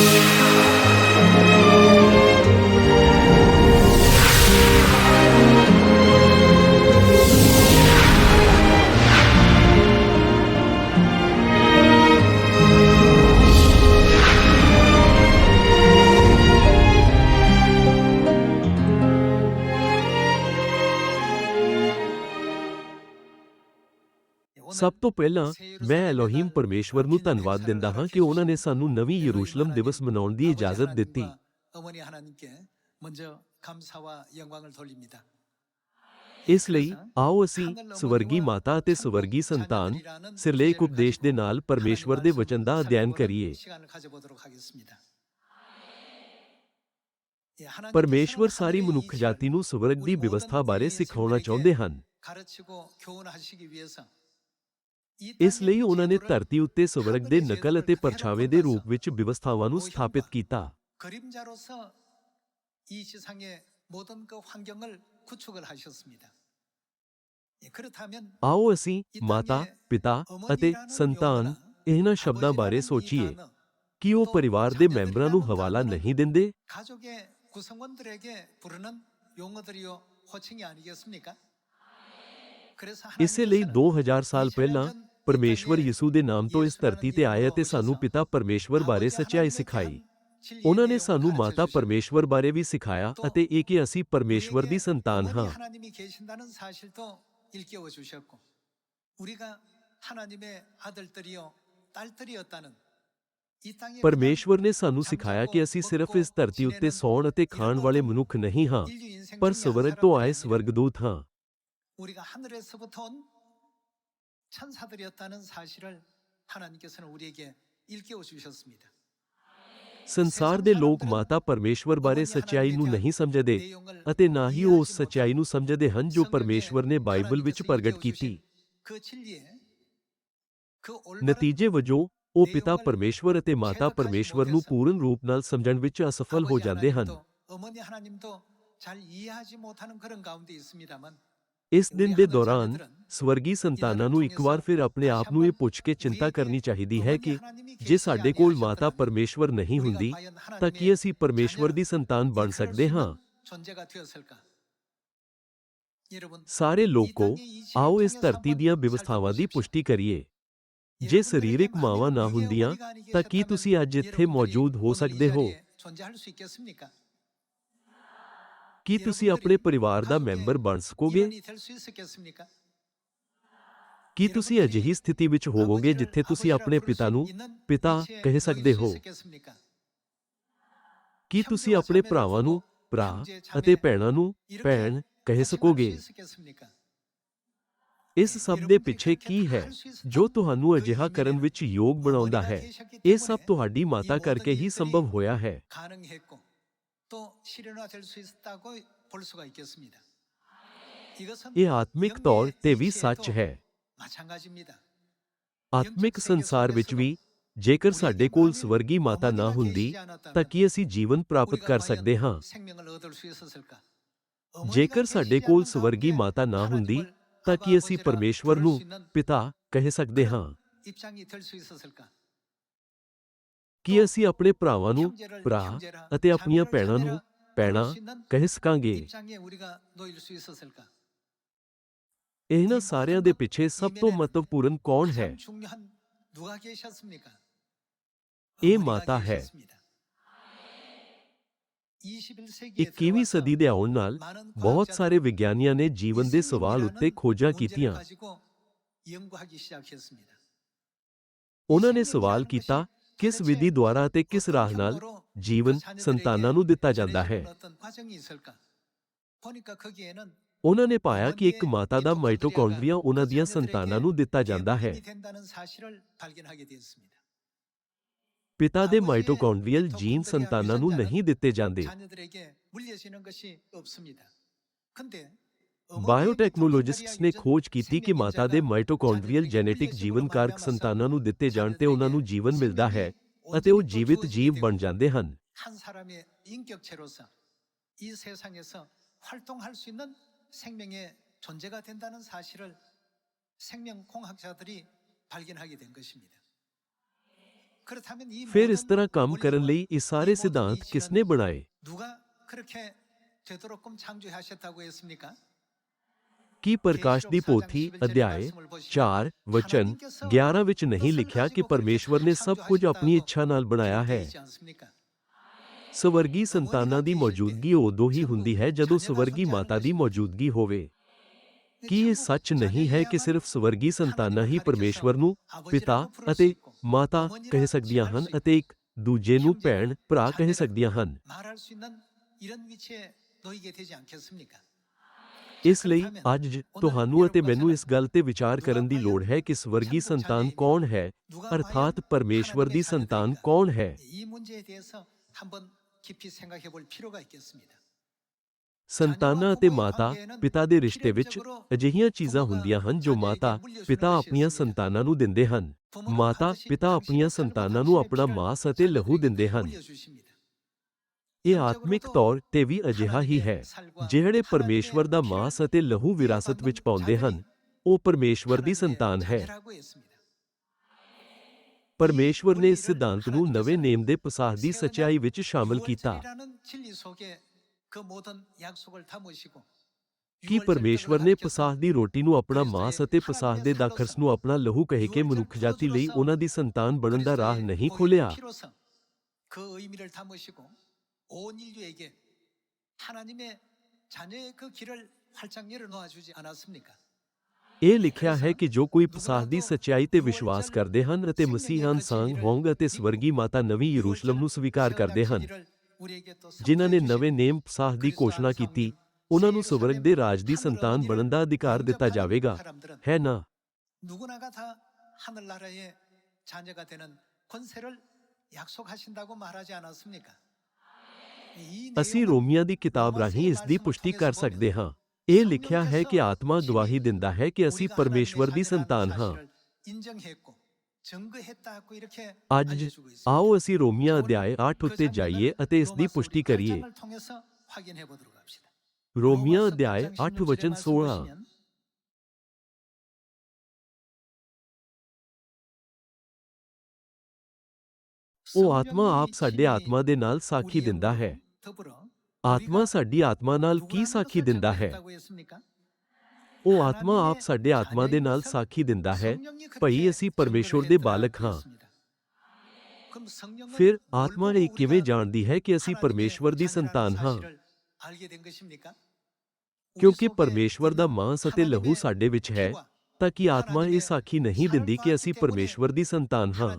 Thank you. ਸਭ ਤੋਂ ਪਹਿਲਾਂ ਮੈਂ ਐਲੋਹੀਮ ਪਰਮੇਸ਼ਵਰ ਨੂੰ ਧੰਨਵਾਦ ਦਿੰਦਾ ਹਾਂ ਕਿ ਉਹਨਾਂ ਨੇ ਸਾਨੂੰ ਨਵੀਂ ਯਰੂਸ਼ਲਮ ਦਿਵਸ ਮਨਾਉਣ ਦੀ ਇਜਾਜ਼ਤ ਦਿੱਤੀ ਇਸ ਲਈ ਆਓ ਅਸੀਂ ਸਵਰਗੀ ਮਾਤਾ ਅਤੇ ਸਵਰਗੀ ਸੰਤਾਨ ਸਿਰਲੇਖ ਉਪਦੇਸ਼ ਦੇ ਨਾਲ ਪਰਮੇਸ਼ਵਰ ਦੇ ਵਚਨ ਦਾ ਅਧਿਐਨ ਕਰੀਏ ਪਰਮੇਸ਼ਵਰ ਸਾਰੀ ਮਨੁੱਖ ਜਾਤੀ ਨੂੰ ਸਵਰਗ ਦੀ ਵਿਵਸਥਾ ਬਾਰੇ ਸਿਖਾਉਣਾ ਚਾਹੁੰਦੇ ਹਨ ਇਸ ਲਈ ਉਹਨਾਂ ਨੇ 땅의 ਧਰਤੀ ਉੱਤੇ ਸਵਰਗ ਦੇ 하늘의 ਨਕਲ ਅਤੇ 제도를 ਪਰਛਾਵੇਂ ਦੇ ਰੂਪ ਵਿੱਚ ਵਿਵਸਥਾਵਾਂ ਨੂੰ ਸਥਾਪਿਤ ਕੀਤਾ 그림자로서 이 세상의 모든 그 환경을 구축을 하셨습니다. 예, 그렇다면 ਆਓ ਅਸੀਂ ਮਾਤਾ ਪਿਤਾ ਅਤੇ 어머니라는 ਸੰਤਾਨ 용어나 ਇਹਨਾਂ ਸ਼ਬਦਾਂ ਬਾਰੇ 아버지라는 이 ਸੋਚੀਏ 단어, ਕਿ ਉਹ ਪਰਿਵਾਰ ਦੇ ਮੈਂਬਰਾਂ ਨੂੰ ਹਵਾਲਾ ਨਹੀਂ ਦਿੰਦੇ 가족의 구성원들에게 부르는 용어들이요 호칭이 아니겠습니까? 그래서 ਇਸੇ ਲਈ 하나님께서는 2000 ਸਾਲ ਪਹਿਲਾਂ ਪਰਮੇਸ਼ਵਰ ਯਿਸੂ ਦੇ ਨਾਮ ਤੋਂ ਇਸ ਧਰਤੀ ਤੇ ਆਏ ਅਤੇ ਸਾਨੂੰ ਪਿਤਾ ਪਰਮੇਸ਼ਵਰ ਬਾਰੇ 아버지 ਸੱਚਾਈ 하나님에 ਸਿਖਾਈ 대한 진리의 ਉਹਨਾਂ ਨੇ 내용을 ਸਾਨੂੰ 가르쳐 ਮਾਤਾ 주셨고, ਪਰਮੇਸ਼ਵਰ ਬਾਰੇ ਵੀ ਸਿਖਾਇਆ ਅਤੇ ਇਹ ਕਿ ਅਸੀਂ ਪਰਮੇਸ਼ਵਰ ਦੀ 우리에게 ਸੰਤਾਨ 어머니 ਹਾਂ 하나님이 계신다는 사실도 일깨워 주셨고 우리가 하나님의 아들들이요 딸들이었다는 이 땅에 ਪਰਮੇਸ਼ਵਰ ਨੇ ਸਾਨੂੰ ਸਿਖਾਇਆ ਕਿ ਅਸੀਂ ਸਿਰਫ ਇਸ ਧਰਤੀ ਉੱਤੇ ਸੌਣ ਅਤੇ ਖਾਣ ਵਾਲੇ ਮਨੁੱਖ ਨਹੀਂ ਹਾਂ 인류 인생 ਪਰ 중에 한 ਸਵਰਗ ਤੋਂ ਆਏ 사람들이 아니라 ਸਵਰਗਦੂਤ ਹਾਂ 우리가 하늘에서부터 온 천사들이었다는 사실을 하나님께서는 우리에게 일깨워 주셨습니다. ਸੰਸਾਰ ਦੇ ਲੋਕ ਮਾਤਾ ਪਰਮੇਸ਼ਵਰ ਬਾਰੇ ਸੱਚਾਈ ਨੂੰ ਨਹੀਂ ਸਮਝਦੇ ਅਤੇ ਨਾ ਹੀ ਉਹ ਉਸ ਸੱਚਾਈ ਨੂੰ ਸਮਝਦੇ ਹਨ ਜੋ ਪਰਮੇਸ਼ਵਰ ਨੇ ਬਾਈਬਲ ਵਿੱਚ ਪ੍ਰਗਟ ਕੀਤੀ 그 진리에 그 올바른 ਨਤੀਜੇ ਵਜੋਂ ਉਹ ਪਿਤਾ ਪਰਮੇਸ਼ਵਰ ਅਤੇ ਮਾਤਾ ਪਰਮੇਸ਼ਵਰ ਨੂੰ ਪੂਰਨ ਰੂਪ ਨਾਲ ਸਮਝਣ ਵਿੱਚ ਅਸਫਲ ਹੋ 아버지 ਜਾਂਦੇ ਹਨ 하나님도 어머니 하나님도 잘 이해하지 못하는 그런 가운데 있습니다만 इस दिन के दौरान स्वर्गीय संतानों एक बार फिर अपने आप में के चिंता करनी चाहिए है कि जे साडे कोल माता परमेश्वर नहीं होंगी तो कि असी परमेश्वर की संतान बन सकते हाँ। सारे लोग को आओ इस धरती दिया व्यवस्थावान की पुष्टि करिए। जे शरीरक मावं ना होंदिया तो की तुम अज इतें मौजूद हो सकते हो। ਕੀ ਤੁਸੀਂ ਆਪਣੇ ਪਰਿਵਾਰ ਦਾ ਮੈਂਬਰ ਬਣ ਸਕੋਗੇ? ਕੀ ਤੁਸੀਂ ਅਜਿਹੀ ਸਥਿਤੀ ਵਿੱਚ ਹੋਵੋਗੇ ਜਿੱਥੇ ਤੁਸੀਂ ਆਪਣੇ ਪਿਤਾ ਨੂੰ ਪਿਤਾ ਕਹਿ ਸਕਦੇ ਹੋ? ਕੀ ਤੁਸੀਂ ਆਪਣੇ ਭਰਾਵਾਂ ਨੂੰ ਭਰਾ ਅਤੇ ਭੈਣਾਂ ਨੂੰ ਭੈਣ ਕਹਿ ਸਕੋਗੇ? ਇਸ ਸਭ ਦੇ ਪਿੱਛੇ ਕੀ ਹੈ ਜੋ ਤੁਹਾਨੂੰ ਅਜਿਹਾ ਕਰਨ ਵਿੱਚ ਯੋਗ ਬਣਾਉਂਦਾ ਹੈ? ਇਹ ਸਭ ਤੁਹਾਡੀ ਮਾਤਾ ਕਰਕੇ ਹੀ ਸੰਭਵ ਹੋਇਆ ਹੈ। 또 실현화될 수 있었다고 볼 수가 있겠습니다. 이것은 ਇਹ ਆਤਮਿਕ ਤੌਰ ਤੇ ਵੀ ਸੱਚ ਹੈ 마찬가지입니다. ਆਤਮਿਕ ਸੰਸਾਰ ਵਿੱਚ ਵੀ ਜੇਕਰ ਸਾਡੇ ਕੋਲ ਸਵਰਗੀ ਮਾਤਾ ਨਾ ਹੁੰਦੀ ਤਾਂ ਕੀ ਅਸੀਂ ਜੀਵਨ ਪ੍ਰਾਪਤ ਕਰ ਸਕਦੇ ਹਾਂ 생명을 얻을 수 있었을까? ਜੇਕਰ ਸਾਡੇ ਕੋਲ ਸਵਰਗੀ ਮਾਤਾ ਨਾ ਹੁੰਦੀ ਤਾਂ ਕੀ ਅਸੀਂ ਪਰਮੇਸ਼ਵਰ ਨੂੰ ਪਿਤਾ ਕਹਿ ਸਕਦੇ ਹਾਂ ਕੀ ਅਸੀਂ ਆਪਣੇ ਭਰਾਵਾਂ ਨੂੰ ਭਰਾ ਅਤੇ ਆਪਣੀਆਂ ਭੈਣਾਂ ਨੂੰ ਭੈਣਾ ਕਹਿ ਸਕਾਂਗੇ। ਇਹਨਾਂ ਸਾਰਿਆਂ ਦੇ ਪਿੱਛੇ ਸਭ ਤੋਂ ਮਹੱਤਵਪੂਰਨ ਕੌਣ ਹੈ? ਇਹ ਮਾਤਾ ਹੈ। 21ਵੀਂ ਸਦੀ ਦੇ ਆਉਣ ਨਾਲ ਬਹੁਤ ਸਾਰੇ ਵਿਗਿਆਨੀਆਂ ਨੇ ਜੀਵਨ ਦੇ ਸਵਾਲ ਉੱਤੇ ਖੋਜਾਂ ਕੀਤੀਆਂ। ਉਹਨਾਂ ਨੇ ਸਵਾਲ ਕੀਤਾ ਕਿਸ ਵਿਧੀ ਦੁਆਰਾ ਅਤੇ ਕਿਸ ਰਾਹ ਨਾਲ ਜੀਵਨ ਸੰਤਾਨਾਂ ਨੂੰ ਦਿੱਤਾ ਜਾਂਦਾ ਹੈ? ਉਹਨਾਂ ਨੇ ਪਾਇਆ ਕਿ ਇੱਕ ਮਾਤਾ ਦਾ ਮਾਈਟੋਕੌਂਡਰੀਆ ਉਹਨਾਂ ਦੀਆਂ ਸੰਤਾਨਾਂ ਨੂੰ ਦਿੱਤਾ ਜਾਂਦਾ ਹੈ। ਪਿਤਾ ਦੇ ਮਾਈਟੋਕੌਂਡਰੀਅਲ ਜੀਨ ਸੰਤਾਨਾਂ ਨੂੰ ਨਹੀਂ ਦਿੱਤੇ ਜਾਂਦੇ। 자녀들에게 물려지는 것이 없습니다. 근데 ਬਾਇਓਟੈਕਨੋਲੋਜਿਸਟਸ ਨੇ ਖੋਜ ਕੀਤੀ ਕਿ ਮਾਤਾ ਦੇ ਮਾਈਟੋਕੌਂਡਰੀਅਲ ਜੈਨੇਟਿਕ ਜੀਵਨ ਕਾਰਕ ਸੰਤਾਨਾਂ ਨੂੰ ਦਿੱਤੇ ਜਾਣ ਤੇ ਉਹਨਾਂ ਨੂੰ ਜੀਵਨ ਮਿਲਦਾ ਹੈ ਅਤੇ ਉਹ ਜੀਵਿਤ ਜੀਵ ਬਣ ਜਾਂਦੇ ਹਨ 한 사람의 인격체로서 이 세상에서 활동할 수 있는 생명의 존재가 된다는 사실을 생명공학자들이 발견하게 된 것입니다. 그렇다면 이 ਫਿਰ ਇਸ 모든 ਤਰ੍ਹਾਂ ਕੰਮ ਕਰਨ 원리와 ਲਈ ਇਹ ਸਾਰੇ 이 모든 ਸਿਧਾਂਤ 이치는 ਕਿਸਨੇ ਬਣਾਏ 누가 그렇게 되도록끔 창조하셨다고 했습니까? ਕੀ ਪ੍ਰਕਾਸ਼ ਦੀ ਪੋਥੀ ਅਧਿਆਇ 4 ਵਚਨ 11 ਵਿੱਚ ਨਹੀਂ ਲਿਖਿਆ ਕਿ ਪਰਮੇਸ਼ਵਰ ਨੇ ਸਭ ਕੁਝ ਆਪਣੀ ਇੱਛਾ ਨਾਲ ਬਣਾਇਆ ਹੈ? ਸਵਰਗੀ ਸੰਤਾਨਾਂ ਦੀ ਮੌਜੂਦਗੀ ਉਦੋਂ ਹੀ ਹੁੰਦੀ ਹੈ ਜਦੋਂ ਸਵਰਗੀ ਮਾਤਾ ਦੀ ਮੌਜੂਦਗੀ ਹੋਵੇ। ਕੀ ਇਹ ਸੱਚ ਨਹੀਂ ਹੈ ਕਿ ਸਿਰਫ ਸਵਰਗੀ ਸੰਤਾਨਾਂ ਹੀ ਪਰਮੇਸ਼ਵਰ ਨੂੰ ਪਿਤਾ ਅਤੇ ਮਾਤਾ ਕਹਿ ਸਕਦੀਆਂ ਹਨ ਅਤੇ ਇੱਕ ਦੂਜੇ ਨੂੰ ਭੈਣ, ਭਰਾ ਕਹਿ ਸਕਦੀਆਂ ਹਨ? ਇਸ ਲਈ ਅੱਜ ਤੁਹਾਨੂੰ ਅਤੇ ਮੈਨੂੰ ਇਸ ਗੱਲ ਤੇ ਵਿਚਾਰ ਕਰਨ ਦੀ ਲੋੜ ਹੈ ਕਿ ਸਵਰਗੀ ਸੰਤਾਨ ਕੌਣ ਹੈ, ਅਰਥਾਤ ਪਰਮੇਸ਼ਵਰ ਦੀ ਸੰਤਾਨ ਕੌਣ ਹੈ। ਸੰਤਾਨਾਂ ਅਤੇ ਮਾਤਾ ਪਿਤਾ ਦੇ ਰਿਸ਼ਤੇ ਵਿੱਚ ਅਜਿਹੀਆਂ ਚੀਜ਼ਾਂ ਹੁੰਦੀਆਂ ਹਨ ਜੋ ਮਾਤਾ ਪਿਤਾ ਆਪਣੀਆਂ ਸੰਤਾਨਾਂ ਨੂੰ ਦਿੰਦੇ ਹਨ। ਮਾਤਾ ਪਿਤਾ ਆਪਣੀਆਂ ਸੰਤਾਨਾਂ ਨੂੰ ਆਪਣਾ ਮਾਸ ਅਤੇ ਲਹੂ ਦਿੰਦੇ ਹਨ। ਇਹ ਆਤਮਿਕ ਤੌਰ ਤੇ ਵੀ ਅਜਿਹਾ ਹੀ ਹੈ, ਜਿਹੜੇ ਪਰਮੇਸ਼ਵਰ ਦਾ ਮਾਸ ਅਤੇ ਲਹੂ ਵਿਰਾਸਤ ਵਿੱਚ ਪਾਉਂਦੇ ਹਨ, ਉਹ ਪਰਮੇਸ਼ਵਰ ਦੀ ਸੰਤਾਨ ਹੈ। ਪਰਮੇਸ਼ਵਰ ਨੇ ਇਸ ਸਿਧਾਂਤ ਨੂੰ ਨਵੇਂ ਨੇਮ ਦੇ ਪਸਾਹ ਦੀ ਸਚਾਈ ਵਿੱਚ ਸ਼ਾਮਲ ਕੀਤਾ। ਕਿ ਪਰਮੇਸ਼ਵਰ ਨੇ ਪਸਾਹ ਦੀ ਰੋਟੀ ਨੂੰ ਆਪਣਾ ਮਾਸ ਅਤੇ ਪਸਾਹ ਦੇ ਦਾਖਰਸ ਨੂੰ ਆਪਣਾ ਲਹੂ ਕਹਿ ਕੇ ਮਨੁੱਖ ਜਾਤੀ ਲਈ ਉਹਨਾਂ ਦੀ ਸੰਤਾਨ ਬਣਨ ਦਾ ਰਾਹ ਨਹੀਂ ਖੋਲਿਆ 피로서 그 의미를 담으시고 온 인류에게 하나님의 자녀의 그 길을 활짝 열어놓아 주지 않았습니까? ਇਹ ਲਿਖਿਆ ਹੈ ਕਿ ਜੋ ਕੋਈ ਪਸਾਹ ਦੀ ਸਚਾਈ ਤੇ ਵਿਸ਼ਵਾਸ ਕਰਦੇ ਹਨ ਅਤੇ ਮਸੀਹਾਂ ਸੰਗ ਹੋਂਗ ਅਤੇ ਸਵਰਗੀ ਮਾਤਾ ਨਵੀਂ ਯਰੂਸ਼ਲਮ ਨੂੰ ਸਵੀਕਾਰ ਕਰਦੇ ਹਨ ਜਿਨ੍ਹਾਂ ਨੇ ਨਵੇਂ ਨੇਮ ਪਸਾਹ ਦੀ ਘੋਸ਼ਣਾ ਕੀਤੀ ਉਹਨਾਂ ਨੂੰ ਸਵਰਗ ਦੇ ਰਾਜ ਦੀ ਸੰਤਾਨ ਬਣਨ ਦਾ ਅਧਿਕਾਰ ਦਿੱਤਾ ਜਾਵੇਗਾ ਹੈ ਨਾ 누구나가 다 하늘나라의 자녀가 되는 권세를 약속하신다고 말하지 않았습니까? ਅਸੀਂ ਰੋਮੀਆਂ ਦੀ ਕਿਤਾਬ ਰਾਹੀਂ ਇਸ ਦੀ ਪੁਸ਼ਟੀ ਕਰ ਸਕਦੇ ਹਾਂ ਇਹ ਲਿਖਿਆ ਹੈ ਕਿ ਆਤਮਾ ਗਵਾਹੀ ਦਿੰਦਾ ਹੈ ਕਿ ਅਸੀਂ ਪਰਮੇਸ਼ਵਰ ਦੀ ਸੰਤਾਨ ਹਾਂ ਅੱਜ ਆਓ ਅਸੀਂ ਰੋਮੀਆਂ ਅਧਿਆਇ 8 ਉੱਤੇ ਜਾਈਏ ਅਤੇ ਇਸ ਦੀ ਪੁਸ਼ਟੀ ਕਰੀਏ ਰੋਮੀਆਂ ਅਧਿਆਇ 8 ਵਚਨ 16 ਉਹ ਆਤਮਾ ਆਪ ਸਾਡੇ ਆਤਮਾ ਦੇ ਨਾਲ ਸਾਖੀ ਦਿੰਦਾ ਹੈ ਆਤਮਾ ਸਾਡੀ ਆਤਮਾ ਨਾਲ ਕੀ ਸਾਖੀ ਦਿੰਦਾ ਹੈ ਉਹ ਆਤਮਾ ਆਪ ਸਾਡੇ ਆਤਮਾ ਦੇ ਨਾਲ ਸਾਖੀ ਦਿੰਦਾ ਹੈ ਭਈ ਅਸੀਂ ਪਰਮੇਸ਼ਵਰ ਦੇ ਬਾਲਕ ਹਾਂ ਫਿਰ ਆਤਮਾ ਇਹ ਕਿਵੇਂ ਜਾਣਦੀ ਹੈ ਕਿ ਅਸੀਂ ਪਰਮੇਸ਼ਵਰ ਦੀ ਸੰਤਾਨ ਹਾਂ ਕਿਉਂਕਿ ਪਰਮੇਸ਼ਵਰ ਦਾ ਮਾਸ ਅਤੇ ਲਹੂ ਸਾਡੇ ਵਿੱਚ ਹੈ ਤਾਂ ਕਿ ਆਤਮਾ ਇਹ ਸਾਖੀ ਨਹੀਂ ਦਿੰਦੀ ਕਿ ਅਸੀਂ ਪਰਮੇਸ਼ਵਰ ਦੀ ਸੰਤਾਨ ਹਾਂ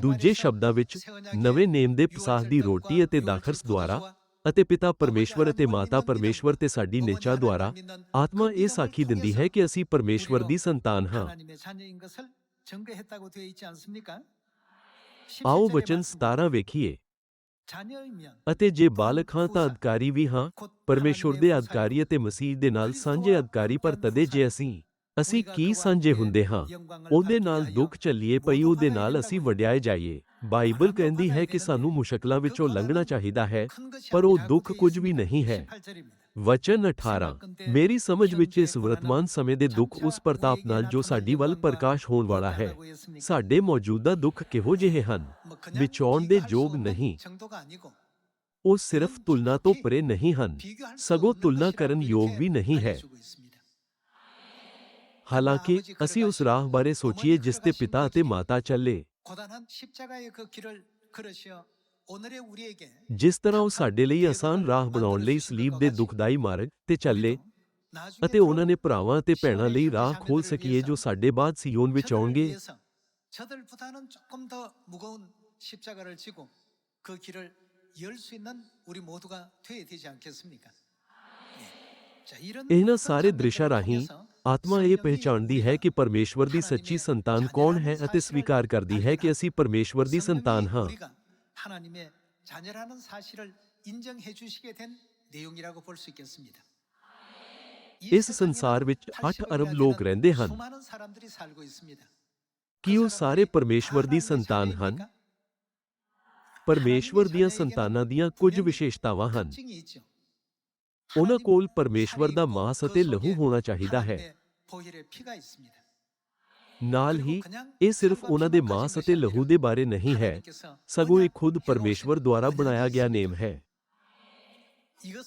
ਦੂਜੇ ਸ਼ਬਦਾਂ ਵਿੱਚ, ਨਵੇਂ ਨੇਮ ਦੇ ਪਸਾਹ ਦੀ ਰੋਟੀ ਅਤੇ ਦਾਖਰਸ ਦੁਆਰਾ ਅਤੇ ਪਿਤਾ ਪਰਮੇਸ਼ਵਰ ਅਤੇ ਮਾਤਾ ਪਰਮੇਸ਼ਵਰ ਤੇ ਸਾਡੀ ਨਿਚਾ ਦੁਆਰਾ, ਆਤਮਾ ਇਹ ਸਾਖੀ ਦਿੰਦੀ ਹੈ ਕਿ ਅਸੀਂ ਪਰਮੇਸ਼ਵਰ ਦੀ ਸੰਤਾਨ ਹਾਂ। ਆਓ ਵਚਨ 17 ਵੇਖੀਏ। ਅਤੇ ਜੇ ਬਾਲਕ ਹਾਂ ਤਾਂ ਅਧਿਕਾਰੀ ਵੀ ਹਾਂ ਪਰਮੇਸ਼ਵਰ ਦੇ ਅਧਿਕਾਰੀ ਅਤੇ ਮਸੀਹ ਦੇ ਨਾਲ ਸਾਂਝੇ ਅਧਿਕਾਰੀ ਪਰ ਤਦੇ ਜੇ ਅਸੀਂ। ਅਸੀਂ ਕੀ ਸਾਂਝੇ ਹੁੰਦੇ ਹਾਂ? ਉਹਦੇ ਨਾਲ ਦੁੱਖ ਚੱਲੀਏ ਪਈ ਉਹਦੇ ਨਾਲ ਅਸੀਂ ਵਡਿਆਏ ਜਾਈਏ। ਬਾਈਬਲ ਕਹਿੰਦੀ ਹੈ ਕਿ ਸਾਨੂੰ ਮੁਸ਼ਕਲਾਂ ਵਿੱਚੋਂ ਲੰਘਣਾ ਚਾਹੀਦਾ ਹੈ, ਪਰ ਉਹ ਦੁੱਖ ਕੁਝ ਵੀ ਨਹੀਂ ਹੈ। ਵਚਨ 18 ਮੇਰੀ ਸਮਝ ਵਿੱਚ ਇਸ ਵਰਤਮਾਨ ਸਮੇਂ ਦੇ ਦੁੱਖ ਉਸ ਪ੍ਰਤਾਪ ਨਾਲ ਜੋ ਸਾਡੀ ਵੱਲ ਪ੍ਰਕਾਸ਼ ਹੋਣ ਵਾਲਾ ਹੈ। ਸਾਡੇ ਮੌਜੂਦਾ ਦੁੱਖ ਕਿਹੋ ਜਿਹੇ ਹਨ? ਵਿਚਾਉਣ ਦੇ ਯੋਗ ਨਹੀਂ। ਉਹ ਸਿਰਫ ਤੁਲਨਾ ਤੋਂ ਪਰੇ ਨਹੀਂ ਹਨ। ਸਗੋਂ ਤੁਲਨਾ ਕਰਨ ਯੋਗ ਵੀ ਨਹੀਂ ਹੈ। ਹਾਲਾਂਕਿ ਅਸੀਂ ਉਸ ਰਾਹ ਬਾਰੇ ਸੋਚੀਏ ਜਿਸ ਤੇ ਪਿਤਾ ਅਤੇ ਮਾਤਾ ਚੱਲੇ 고단한 십자가의 그 길을 걸으시어 오늘의 우리에게 ਜਿਸ ਤਰ੍ਹਾਂ ਉਹ ਸਾਡੇ ਲਈ ਆਸਾਨ ਰਾਹ ਬਣਾਉਣ ਲਈ ਸਲੀਬ ਦੇ ਦੁਖਦਾਈ ਮਾਰਗ ਤੇ ਚੱਲੇ 나중에 ਅਤੇ ਉਹਨਾਂ ਨੇ ਭਰਾਵਾਂ ਅਤੇ ਭੈਣਾਂ ਲਈ ਰਾਹ ਖੋਲ ਸਕੀਏ ਜੋ ਸਾਡੇ ਬਾਅਦ ਸਿਯੋਨ ਵਿੱਚ 저들을 ਆਉਣਗੇ 위해서 저들보다는 조금 더 무거운 십자가를 지고 그 길을 열 수 있는 우리 모두가 되어야 되지 않겠습니까? 예. 자, 이런 ਇਹਨਾਂ 모든 ਸਾਰੇ 장면들을 ਦ੍ਰਿਸ਼ਾਂ ਰਾਹੀਂ 통해서 ਆਤਮਾ ਇਹ ਪਹਿਚਾਣਦੀ ਹੈ ਕਿ ਪਰਮੇਸ਼ਵਰ ਦੀ ਸੱਚੀ ਸੰਤਾਨ ਕੌਣ ਹੈ ਅਤੇ ਸਵੀਕਾਰ ਕਰਦੀ ਹੈ ਕਿ ਅਸੀਂ ਪਰਮੇਸ਼ਵਰ ਦੀ ਸੰਤਾਨ ਹਾਂ 우리가 하나님의 자녀라는 사실을 인정해 주시게 된 내용이라고 볼 수 있겠습니다. 이 ਇਸ 세상에는 ਸੰਸਾਰ ਵਿੱਚ 8 80 ਅਰਬ million ਲੋਕ ਰਹਿੰਦੇ ਹਨ 수많은 사람들이 살고 있습니다. ਕੀ ਉਹ ਸਾਰੇ ਪਰਮੇਸ਼ਵਰ ਦੀ 하나님의 ਸੰਤਾਨ ਹਨ 자녀입니까? ਪਰਮੇਸ਼ਵਰ ਦੀਆਂ ਸੰਤਾਨਾਂ ਦੀਆਂ ਕੁਝ ਵਿਸ਼ੇਸ਼ਤਾਵਾਂ ਹਨ 특징이 있죠. ਉਹਨਾਂ ਕੋਲ ਪਰਮੇਸ਼ਵਰ ਦਾ ਮਾਸ ਅਤੇ ਲਹੂ ਹੋਣਾ ਚਾਹੀਦਾ ਹੈ। ਨਾਲ ਹੀ, ਇਹ ਸਿਰਫ ਉਹਨਾਂ ਦੇ ਮਾਸ ਅਤੇ ਲਹੂ ਦੇ ਬਾਰੇ ਨਹੀਂ ਹੈ। ਸਗੋਂ ਇਹ ਖੁਦ ਪਰਮੇਸ਼ਵਰ ਦੁਆਰਾ ਬਣਾਇਆ ਗਿਆ ਨੇਮ ਹੈ।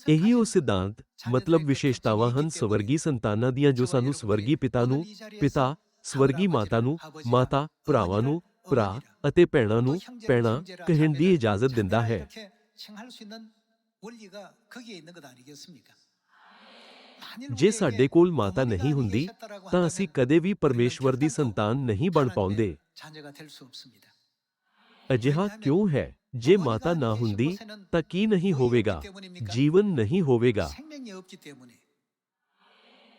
ਇਹੀ ਉਹ ਸਿਧਾਂਤ, ਮਤਲਬ ਵਿਸ਼ੇਸ਼ਤਾਵਾਂ ਹਨ ਸਵਰਗੀ ਸੰਤਾਨਾਂ ਦੀਆਂ ਜੋ ਸਾਨੂੰ ਸਵਰਗੀ ਪਿਤਾ ਨੂੰ, ਪਿਤਾ, ਸਵਰਗੀ ਮਾਤਾ ਨੂੰ, ਮਾਤਾ, ਭਰਾਵਾਂ ਨੂੰ, ਭਰਾ ਅਤੇ ਭੈਣਾਂ ਨੂੰ, ਭੈਣਾ, ਕਹਿਣ ਦੀ ਇਜਾਜ਼ਤ ਦਿੰਦਾ ਹੈ। ਜੇ ਸਾਡੇ ਕੋਲ ਮਾਤਾ ਨਹੀਂ ਹੁੰਦੀ ਤਾਂ ਅਸੀਂ ਕਦੇ ਵੀ ਪਰਮੇਸ਼ਵਰ ਦੀ ਸੰਤਾਨ ਨਹੀਂ ਬਣ ਪਾਉਂਦੇ ਅਜਿਹਾ ਕਿਉਂ ਹੈ ਜੇ ਮਾਤਾ ਨਾ ਹੁੰਦੀ ਤਾਂ ਕੀ ਨਹੀਂ ਹੋਵੇਗਾ ਜੀਵਨ ਨਹੀਂ ਹੋਵੇਗਾ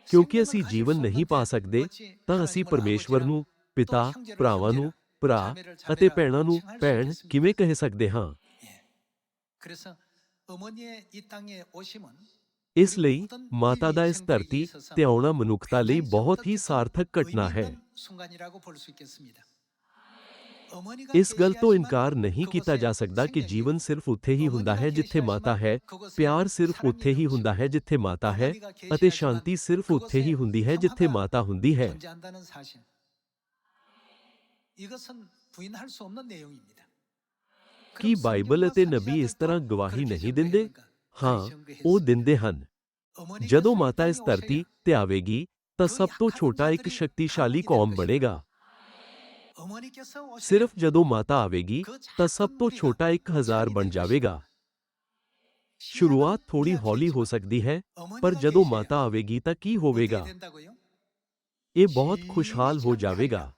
ਕਿਉਂਕਿ ਅਸੀਂ ਜੀਵਨ ਨਹੀਂ ਪਾ ਸਕਦੇ ਤਾਂ ਅਸੀਂ ਪਰਮੇਸ਼ਵਰ ਨੂੰ ਪਿਤਾ ਭਰਾਵਾਂ ਨੂੰ ਭਰਾ ਅਤੇ ਭੈਣਾਂ ਨੂੰ ਭੈਣ ਕਿਵੇਂ ਕਹਿ ਸਕਦੇ ਹਾਂ ਇਸ ਲਈ ਮਾਤਾ ਦਾ ਇਸ ਧਰਤੀ ਤੇ ਆਉਣਾ ਮਨੁੱਖਤਾ ਲਈ ਬਹੁਤ ਹੀ ਸਾਰਥਕ ਘਟਨਾ ਹੈ। ਇਸ ਗੱਲ ਤੋਂ ਇਨਕਾਰ ਨਹੀਂ ਕੀਤਾ ਜਾ ਸਕਦਾ ਕਿ ਜੀਵਨ ਸਿਰਫ ਉੱਥੇ ਹੀ ਹੁੰਦਾ ਹੈ ਜਿੱਥੇ ਮਾਤਾ ਹੈ। ਪਿਆਰ ਸਿਰਫ ਉੱਥੇ ਹੀ ਹੁੰਦਾ ਹੈ ਜਿੱਥੇ ਮਾਤਾ ਹੈ ਅਤੇ ਸ਼ਾਂਤੀ ਸਿਰਫ ਉੱਥੇ ਹੀ ਹੁੰਦੀ ਹੈ ਜਿੱਥੇ ਮਾਤਾ ਹੁੰਦੀ ਹੈ। ਕੀ ਬਾਈਬਲ ਅਤੇ ਨਬੀ ਇਸ ਤਰ੍ਹਾਂ ਗਵਾਹੀ ਨਹੀਂ ਦਿੰਦੇ? ਹਾਂ, ਉਹ ਦਿੰਦੇ ਹਨ। ਜਦੋਂ ਮਾਤਾ ਇਸ ਧਰਤੀ ਤੇ ਆਵੇਗੀ, ਤਾਂ ਸਭ ਤੋਂ ਛੋਟਾ ਇੱਕ ਸ਼ਕਤੀਸ਼ਾਲੀ ਕੌਮ ਬਣੇਗਾ। ਸਿਰਫ ਜਦੋਂ ਮਾਤਾ ਆਵੇਗੀ, ਤਾਂ ਸਭ ਤੋਂ ਛੋਟਾ ਇੱਕ ਹਜ਼ਾਰ ਬਣ ਜਾਵੇਗਾ। ਸ਼ੁਰੂਆਤ ਥੋੜੀ ਹੌਲੀ ਹੋ ਸਕਦੀ ਹੈ, ਪਰ ਜਦੋਂ ਮਾਤਾ ਆਵੇਗੀ, ਤਾਂ ਕੀ ਹੋਵੇਗਾ? ਇਹ ਬਹੁਤ ਖੁਸ਼ਹਾਲ ਹੋ ਜਾਵੇਗਾ।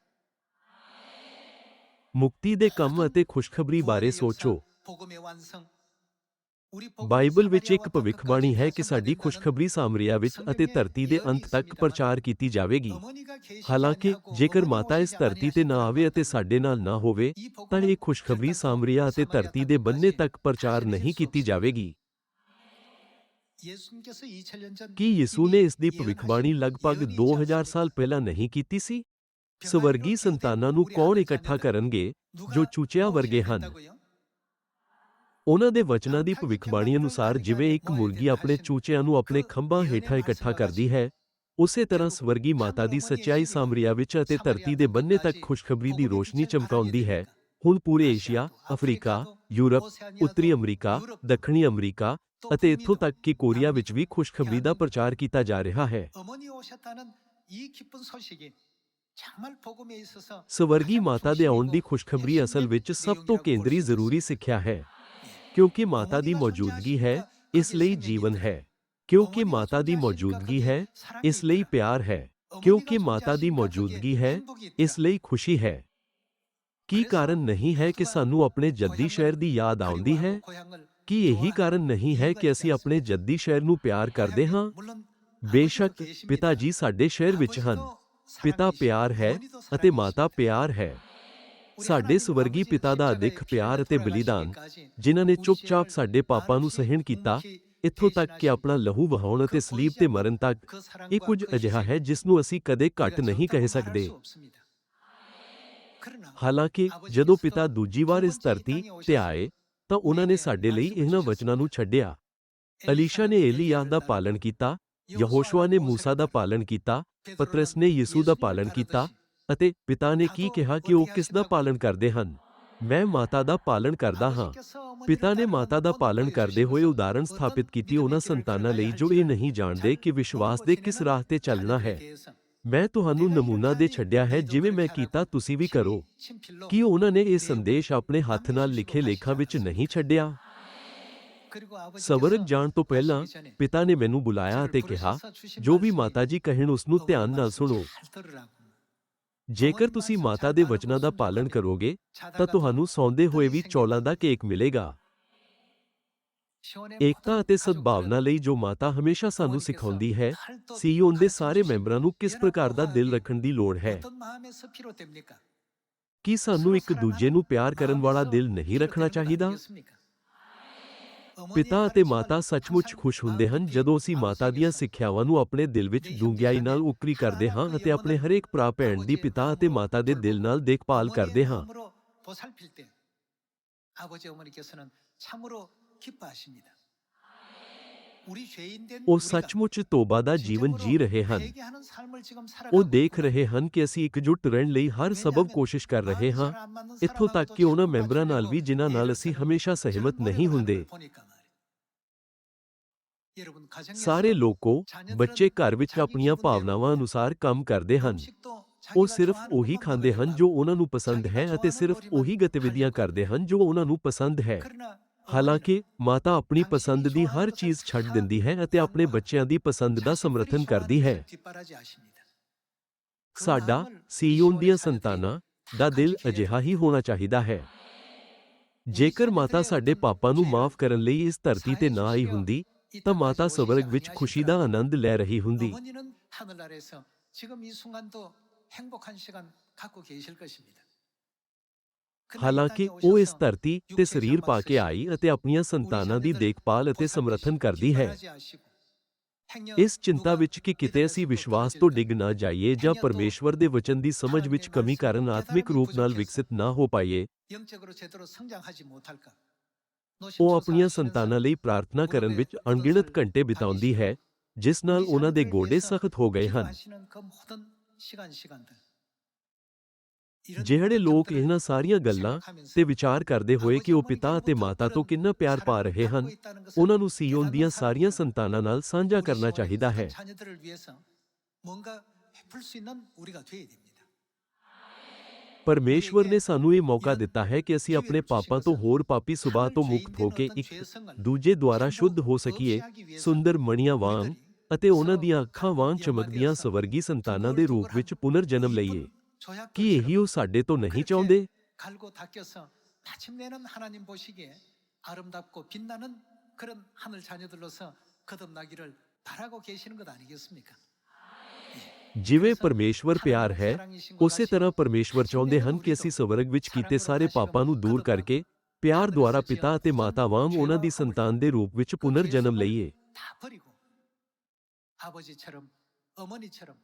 ਮੁਕਤੀ ਦੇ ਕੰਮ ਅਤੇ ਖੁਸ਼ਖਬਰੀ ਬਾਰੇ ਸੋਚੋ ਬਾਈਬਲ ਵਿੱਚ ਇੱਕ ਭਵਿੱਖਬਾਣੀ ਹੈ ਕਿ ਸਾਡੀ ਖੁਸ਼ਖਬਰੀ ਸਾਮਰੀਆ ਵਿੱਚ ਅਤੇ ਧਰਤੀ ਦੇ ਅੰਤ ਤੱਕ ਪ੍ਰਚਾਰ ਕੀਤੀ ਜਾਵੇਗੀ ਹਾਲਾਂਕਿ ਜੇਕਰ ਮਾਤਾ ਇਸ ਧਰਤੀ ਤੇ ਨਾ ਆਵੇ ਅਤੇ ਸਾਡੇ ਨਾਲ ਨਾ ਹੋਵੇ ਤਾਂ ਇਹ ਖੁਸ਼ਖਬਰੀ ਸਾਮਰੀਆ ਅਤੇ ਧਰਤੀ ਦੇ ਬੰਨੇ ਤੱਕ ਪ੍ਰਚਾਰ ਨਹੀਂ ਕੀਤੀ ਜਾਵੇਗੀ ਕੀ ਯਿਸੂ ਨੇ ਇਸ ਦੀ ਭਵਿੱਖਬਾਣੀ ਲਗਭਗ 2000 ਸਾਲ ਪਹਿਲਾਂ ਨਹੀਂ ਕੀਤੀ ਸੀ ਸਵਰਗੀ ਸੰਤਾਨਾਂ ਨੂੰ ਕੌਣ ਇਕੱਠਾ ਕਰਨਗੇ, ਜੋ ਚੂਚਿਆਂ ਵਰਗੇ ਹਨ? ਉਹਨਾਂ ਦੇ ਵਚਨਾਂ ਦੀ ਭਵਿੱਖਬਾਣੀ ਅਨੁਸਾਰ ਜਿਵੇਂ ਇੱਕ ਮੁਰਗੀ ਆਪਣੇ ਚੂਚਿਆਂ ਨੂੰ ਆਪਣੇ ਖੰਭਾਂ ਹੇਠਾਂ ਇਕੱਠਾ ਕਰਦੀ ਹੈ, ਉਸੇ ਤਰ੍ਹਾਂ ਸਵਰਗੀ ਮਾਤਾ ਦੀ ਸੱਚਾਈ ਸਾਮਰੀਆ ਵਿੱਚ ਅਤੇ ਧਰਤੀ ਦੇ ਬੰਨੇ ਤੱਕ ਖੁਸ਼ਖਬਰੀ ਦੀ ਰੋਸ਼ਨੀ ਚਮਕਾਉਂਦੀ ਹੈ। ਹੁਣ ਪੂਰੇ ਏਸ਼ੀਆ, ਅਫਰੀਕਾ, ਯੂਰਪ, ਉੱਤਰੀ ਅਮਰੀਕਾ, ਦੱਖਣੀ ਅਮਰੀਕਾ ਅਤੇ ਇੱਥੋਂ ਤੱਕ ਕਿ ਕੋਰੀਆ ਵਿੱਚ ਵੀ ਖੁਸ਼ਖਬਰੀ ਦਾ ਪ੍ਰਚਾਰ ਕੀਤਾ ਜਾ ਰਿਹਾ ਹੈ। ਸਵਰਗੀ ਮਾਤਾ ਦੇ ਆਉਣ ਦੀ ਖੁਸ਼ਖਬਰੀ ਅਸਲ ਵਿੱਚ ਸਭ ਤੋਂ ਕੇਂਦਰੀ ਜ਼ਰੂਰੀ ਸਿੱਖਿਆ ਹੈ ਕਿਉਂਕਿ ਮਾਤਾ ਦੀ ਮੌਜੂਦਗੀ ਹੈ ਇਸ ਲਈ ਜੀਵਨ ਹੈ ਕਿਉਂਕਿ ਮਾਤਾ ਦੀ ਮੌਜੂਦਗੀ ਹੈ ਇਸ ਲਈ ਪਿਆਰ ਹੈ ਕਿਉਂਕਿ ਮਾਤਾ ਦੀ ਮੌਜੂਦਗੀ ਹੈ ਇਸ ਲਈ ਖੁਸ਼ੀ ਹੈ ਕੀ ਕਾਰਨ ਨਹੀਂ ਹੈ ਕਿ ਸਾਨੂੰ ਆਪਣੇ ਜੱਦੀ ਸ਼ਹਿਰ ਦੀ ਯਾਦ ਆਉਂਦੀ ਹੈ ਕੀ ਇਹੀ ਕਾਰਨ ਨਹੀਂ ਹੈ ਕਿ ਅਸੀਂ ਆਪਣੇ ਜੱਦੀ ਸ਼ਹਿਰ ਨੂੰ ਪਿਆਰ ਕਰਦੇ ਹਾਂ ਬੇਸ਼ੱਕ ਪਿਤਾ ਜੀ ਸਾਡੇ ਸ਼ਹਿਰ ਵਿੱਚ ਹਨ ਪਿਤਾ ਪਿਆਰ ਹੈ ਅਤੇ ਮਾਤਾ ਪਿਆਰ ਹੈ। ਸਾਡੇ ਸਵਰਗੀ ਪਿਤਾ ਦਾ ਅਦਿੱਖ ਪਿਆਰ ਅਤੇ ਬਲੀਦਾਨ ਜਿਨ੍ਹਾਂ ਨੇ ਚੁੱਪਚਾਪ ਸਾਡੇ ਪਾਪਾਂ ਨੂੰ ਸਹਿਣ ਕੀਤਾ ਇੱਥੋਂ ਤੱਕ ਕਿ ਆਪਣਾ ਲਹੂ ਵਹਾਉਣ ਅਤੇ ਸਲੀਬ ਤੇ ਮਰਨ ਤੱਕ ਇਹ ਕੁਝ ਅਜਿਹਾ ਹੈ। ਜਿਸ ਨੂੰ ਅਸੀਂ ਕਦੇ ਘੱਟ ਨਹੀਂ ਕਹਿ ਸਕਦੇ। ਹਾਲਾਂਕਿ ਜਦੋਂ ਪਿਤਾ ਦੂਜੀ ਵਾਰ ਇਸ ਧਰਤੀ ਤੇ ਆਏ ਤਾਂ ਉਹਨਾਂ ਨੇ ਸਾਡੇ ਲਈ ਇਹਨਾਂ ਵਚਨਾਂ ਨੂੰ ਛੱਡਿਆ। ਅਲੀਸ਼ਾ ਨੇ ਏਲੀਯਾਹ ਦਾ ਪਾਲਣ ਕੀਤਾ ਯਹੋਸ਼ੂਆ ਨੇ ਮੂਸਾ ਦਾ ਪਾਲਣ ਕੀਤਾ ਪਤਰਸ ਨੇ ਯਿਸੂ ਦਾ ਪਾਲਣ ਕੀਤਾ ਅਤੇ ਪਿਤਾ ਨੇ ਕੀ ਕਿਹਾ ਕਿ ਉਹ ਕਿਸ ਦਾ ਪਾਲਣ ਕਰਦੇ ਹਨ? ਮੈਂ ਮਾਤਾ ਦਾ ਪਾਲਣ ਕਰਦਾ ਹਾਂ। ਪਿਤਾ ਨੇ ਮਾਤਾ ਦਾ ਪਾਲਣ ਕਰਦੇ ਹੋਏ ਉਦਾਹਰਣ ਸਥਾਪਿਤ ਕੀਤੀ ਉਹਨਾਂ ਸੰਤਾਨਾਂ ਲਈ ਜੋ ਇਹ ਨਹੀਂ ਜਾਣਦੇ ਕਿ ਵਿਸ਼ਵਾਸ ਦੇ ਕਿਸ ਰਾਹ ਤੇ ਚੱਲਣਾ ਹੈ। ਮੈਂ ਤੁਹਾਨੂੰ ਨਮੂਨਾ ਦੇ ਛੱਡਿਆ ਹੈ, ਜਿਵੇਂ ਮੈਂ ਕੀਤਾ, ਤੁਸੀਂ ਵੀ ਕਰੋ। ਕੀ ਉਹਨਾਂ ਨੇ ਇਹ ਸੰਦੇਸ਼ ਆਪਣੇ ਹੱਥ ਨਾਲ ਲਿਖੇ ਲੇਖਾਂ ਵਿੱਚ ਨਹੀਂ ਛੱਡਿਆ? ਸਵਰਗ ਜਾਣ ਤੋਂ ਪਹਿਲਾਂ ਪਿਤਾ ਨੇ ਮੈਨੂੰ ਬੁਲਾਇਆ ਅਤੇ ਕਿਹਾ ਜੋ ਵੀ ਮਾਤਾ ਜੀ ਕਹਿਣ ਉਸ ਨੂੰ ਧਿਆਨ ਨਾਲ ਸੁਣੋ। ਜੇਕਰ ਤੁਸੀਂ ਮਾਤਾ ਦੇ ਵਚਨਾਂ ਦਾ ਪਾਲਣ ਕਰੋਗੇ ਤਾਂ ਤੁਹਾਨੂੰ ਸੌਂਦੇ ਹੋਏ ਵੀ ਚੌਲਾਂ ਦਾ ਕੇਕ ਮਿਲੇਗਾ। ਏਕਤਾ ਅਤੇ ਸਦਭਾਵਨਾ ਲਈ ਜੋ ਮਾਤਾ ਹਮੇਸ਼ਾ ਸਾਨੂੰ ਸਿਖਾਉਂਦੀ ਹੈ ਸੀਯੋਨ ਦੇ ਸਾਰੇ ਮੈਂਬਰਾਂ ਨੂੰ ਕਿਸ ਪ੍ਰਕਾਰ ਦਾ ਦਿਲ ਰੱਖਣ ਦੀ ਲੋੜ ਹੈ? ਕੀ ਸਾਨੂੰ ਇੱਕ ਦੂਜੇ ਨੂੰ ਪਿਆਰ ਕਰਨ ਵਾਲਾ ਦਿਲ ਨਹੀਂ ਰੱਖਣਾ ਚਾਹੀਦਾ? ਪਿਤਾ ਅਤੇ ਮਾਤਾ ਸੱਚਮੁੱਚ ਖੁਸ਼ ਹੁੰਦੇ ਹਨ ਜਦੋਂ ਅਸੀਂ ਮਾਤਾ ਦੀਆਂ ਸਿੱਖਿਆਵਾਂ ਨੂੰ ਆਪਣੇ ਦਿਲ ਵਿੱਚ ਡੂੰਘਾਈ ਨਾਲ ਉਕਰੀ ਕਰਦੇ ਹਾਂ ਅਤੇ ਆਪਣੇ ਹਰੇਕ ਭਰਾ ਭੈਣ ਦੀ ਪਿਤਾ ਅਤੇ ਮਾਤਾ ਦੇ ਦਿਲ ਨਾਲ ਦੇਖਭਾਲ ਕਰਦੇ ਹਾਂ 아버지 어머니께서는 참으로 기뻐하십니다. ਉਹ ਸੱਚਮੁੱਚ ਤੋਬਾ ਦਾ ਜੀਵਨ ਜੀ ਰਹੇ ਹਨ ਉਹ ਦੇਖ ਰਹੇ ਹਨ ਕਿ ਅਸੀਂ ਇਕਜੁੱਟ ਰਹਿਣ ਲਈ ਹਰ ਸਬਬ ਕੋਸ਼ਿਸ਼ ਕਰ ਰਹੇ ਹਾਂ ਇੱਥੋਂ ਤੱਕ ਕਿ ਉਹਨਾਂ ਮੈਂਬਰਾਂ ਨਾਲ ਵੀ ਜਿਨ੍ਹਾਂ ਨਾਲ ਅਸੀਂ ਹਮੇਸ਼ਾ ਸਹਿਮਤ ਨਹੀਂ ਹੁੰਦੇ ਸਾਰੇ ਲੋਕੋ ਬੱਚੇ ਘਰ ਵਿੱਚ ਆਪਣੀਆਂ ਭਾਵਨਾਵਾਂ ਅਨੁਸਾਰ ਕੰਮ ਕਰਦੇ ਹਨ ਉਹ ਸਿਰਫ ਉਹੀ ਖਾਂਦੇ ਹਨ ਜੋ ਉਹਨਾਂ ਨੂੰ ਪਸੰਦ ਹੈ ਅਤੇ ਸਿਰਫ ਉਹੀ ਗਤੀਵਿਧੀਆਂ ਕਰਦੇ ਹਨ ਜੋ ਉਹਨਾਂ ਨੂੰ ਪਸੰਦ ਹੈ ਹਾਲਾਂਕਿ, ਮਾਤਾ ਆਪਣੀ ਪਸੰਦ ਦੀ ਹਰ ਚੀਜ਼ ਛੱਡ ਦਿੰਦੀ ਹੈ ਅਤੇ ਆਪਣੇ ਬੱਚਿਆਂ ਦੀ ਪਸੰਦ ਦਾ ਸਮਰਥਨ ਕਰਦੀ ਹੈ। ਸਾਡਾ ਸੀਯੋਨ ਦੀਆਂ ਸੰਤਾਨਾਂ ਦਾ ਦਿਲ ਅਜਿਹਾ ਹੀ ਹੋਣਾ ਚਾਹੀਦਾ ਹੈ। ਜੇਕਰ ਮਾਤਾ ਸਾਡੇ ਪਾਪਾਂ ਨੂੰ ਮਾਫ ਕਰਨ ਲਈ ਇਸ ਧਰਤੀ ਤੇ ਨਾ ਆਈ ਹੁੰਦੀ, ਤਾਂ ਮਾਤਾ ਸਵਰਗ ਵਿੱਚ ਖੁਸ਼ੀ ਦਾ ਆਨੰਦ ਲੈ ਰਹੀ ਹੁੰਦੀ। ਹਾਲਾਂਕਿ ਉਹ ਇਸ ਧਰਤੀ ਤੇ ਸਰੀਰ ਪਾ ਕੇ ਆਈ ਅਤੇ ਆਪਣੀਆਂ ਸੰਤਾਨਾਂ ਦੀ ਦੇਖਭਾਲ ਅਤੇ ਸਮਰਥਨ ਕਰਦੀ ਹੈ। ਇਸ ਚਿੰਤਾ ਵਿੱਚ ਕਿ ਕਿਤੇ ਅਸੀਂ ਵਿਸ਼ਵਾਸ ਤੋਂ ਡਿੱਗ ਨਾ ਜਾਈਏ ਜਾਂ ਪਰਮੇਸ਼ਵਰ ਦੇ ਵਚਨ ਦੀ ਸਮਝ ਵਿੱਚ ਕਮੀ ਕਾਰਨ ਆਤਮਿਕ ਰੂਪ ਨਾਲ ਵਿਕਸਿਤ ਨਾ ਹੋ ਪਾਈਏ। ਉਹ ਆਪਣੀਆਂ ਸੰਤਾਨਾਂ ਲਈ ਪ੍ਰਾਰਥਨਾ ਕਰਨ ਵਿੱਚ ਅਣਗਿਣਤ ਘੰਟੇ ਬਿਤਾਉਂਦੀ ਹੈ ਜਿਸ ਨਾਲ ਉਹਨਾਂ ਦੇ ਗੋਡੇ ਸਖਤ ਹੋ ਗਏ ਹਨ। ਜਿਹੜੇ ਲੋਕ ਇਹਨਾਂ ਸਾਰੀਆਂ ਗੱਲਾਂ ਤੇ ਵਿਚਾਰ ਕਰਦੇ ਹੋਏ ਕਿ ਉਹ ਪਿਤਾ ਅਤੇ ਮਾਤਾ ਤੋਂ ਕਿੰਨਾ ਪਿਆਰ ਪਾ ਰਹੇ ਹਨ ਉਹਨਾਂ ਨੂੰ ਸੀਓਨ ਦੀਆਂ ਸਾਰੀਆਂ ਸੰਤਾਨਾਂ ਨਾਲ ਸਾਂਝਾ ਕਰਨਾ ਚਾਹੀਦਾ ਹੈ। ਪਰਮੇਸ਼ਵਰ ਨੇ ਸਾਨੂੰ ਇਹ ਮੌਕਾ ਦਿੱਤਾ ਹੈ ਕਿ ਅਸੀਂ ਆਪਣੇ ਪਾਪਾਂ ਤੋਂ ਹੋਰ ਪਾਪੀ ਸੁਭਾਅ ਤੋਂ ਮੁਕਤ ਹੋ ਕੇ ਇੱਕ ਦੂਜੇ ਦੁਆਰਾ ਸ਼ੁੱਧ ਹੋ ਸਕੀਏ ਸੁੰਦਰ ਮਣੀਆਂ ਵਾਂਗ ਅਤੇ ਉਹਨਾਂ ਦੀਆਂ ਅੱਖਾਂ ਵਾਂਗ ਚਮਕਦੀਆਂ ਸਵਰਗੀ ਸੰਤਾਨਾਂ ਦੇ ਰੂਪ ਵਿੱਚ ਪੁਨਰ ਜਨਮ ਲਈਏ। ਕੀ ਇਹੀ ਉਹ ਸਾਡੇ ਤੋਂ ਨਹੀਂ ਚਾਹੁੰਦੇ 갈고 닦여서 마침내는 하나님 보시기에 아름답고 빛나는 그런 하늘 자녀들로서 거듭나기를 바라고 계시는 것 아니겠습니까? ਜਿਵੇਂ ਪਰਮੇਸ਼ਵਰ ਪਿਆਰ ਹੈ ਉਸੇ ਤਰ੍ਹਾਂ ਪਰਮੇਸ਼ਵਰ ਚਾਹੁੰਦੇ ਹਨ ਕਿ ਅਸੀਂ ਸਵਰਗ ਵਿੱਚ ਕੀਤੇ ਸਾਰੇ ਪਾਪਾਂ ਨੂੰ ਦੂਰ ਕਰਕੇ ਪਿਆਰ ਦੁਆਰਾ ਪਿਤਾ ਅਤੇ ਮਾਤਾ ਵਾਂਗ ਉਹਨਾਂ ਦੀ ਸੰਤਾਨ ਦੇ ਰੂਪ ਵਿੱਚ ਪੁਨਰ ਜਨਮ ਲਈਏ 다 버리고 아버지처럼 어머니처럼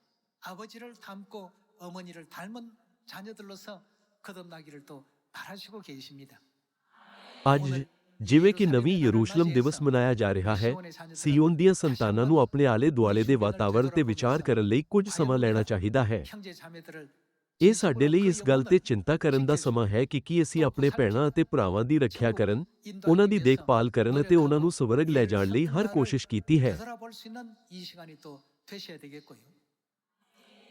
아버지를 닮고 어머니를 닮은 자녀들로서 거듭나기를 또 바라시고 계십니다. ਅੱਜ ਜਿਵੇਂ ਕਿ ਨਵੀਂ ਯਰੂਸ਼ਲਮ ਦਿਵਸ ਮਨਾਇਆ ਜਾ ਰਿਹਾ ਹੈ ਸੀਯੋਨ ਦੀਆਂ ਸੰਤਾਨਾਂ ਨੂੰ ਆਪਣੇ ਆਲੇ ਦੁਆਲੇ ਦੇ ਵਾਤਾਵਰਣ ਤੇ ਵਿਚਾਰ ਕਰਨ ਲਈ ਕੁਝ ਸਮਾਂ ਲੈਣਾ ਚਾਹੀਦਾ ਹੈ 형제 자매들을 ਇਹ ਸਾਡੇ ਲਈ ਇਸ ਗੱਲ ਤੇ ਚਿੰਤਾ ਕਰਨ ਦਾ ਸਮਾਂ ਹੈ ਕਿ ਕੀ ਅਸੀਂ ਆਪਣੇ ਭੈਣਾਂ ਅਤੇ ਭਰਾਵਾਂ ਦੀ ਰੱਖਿਆ ਕਰਨ ਉਹਨਾਂ ਦੀ ਦੇਖਭਾਲ ਕਰਨ ਅਤੇ ਉਹਨਾਂ ਨੂੰ ਸਵਰਗ ਲੈ ਜਾਣ ਲਈ ਹਰ ਕੋਸ਼ਿਸ਼ ਕੀਤੀ ਹੈ 되돌아볼 수 있는 이 시간이 또 되셔야 되겠고요.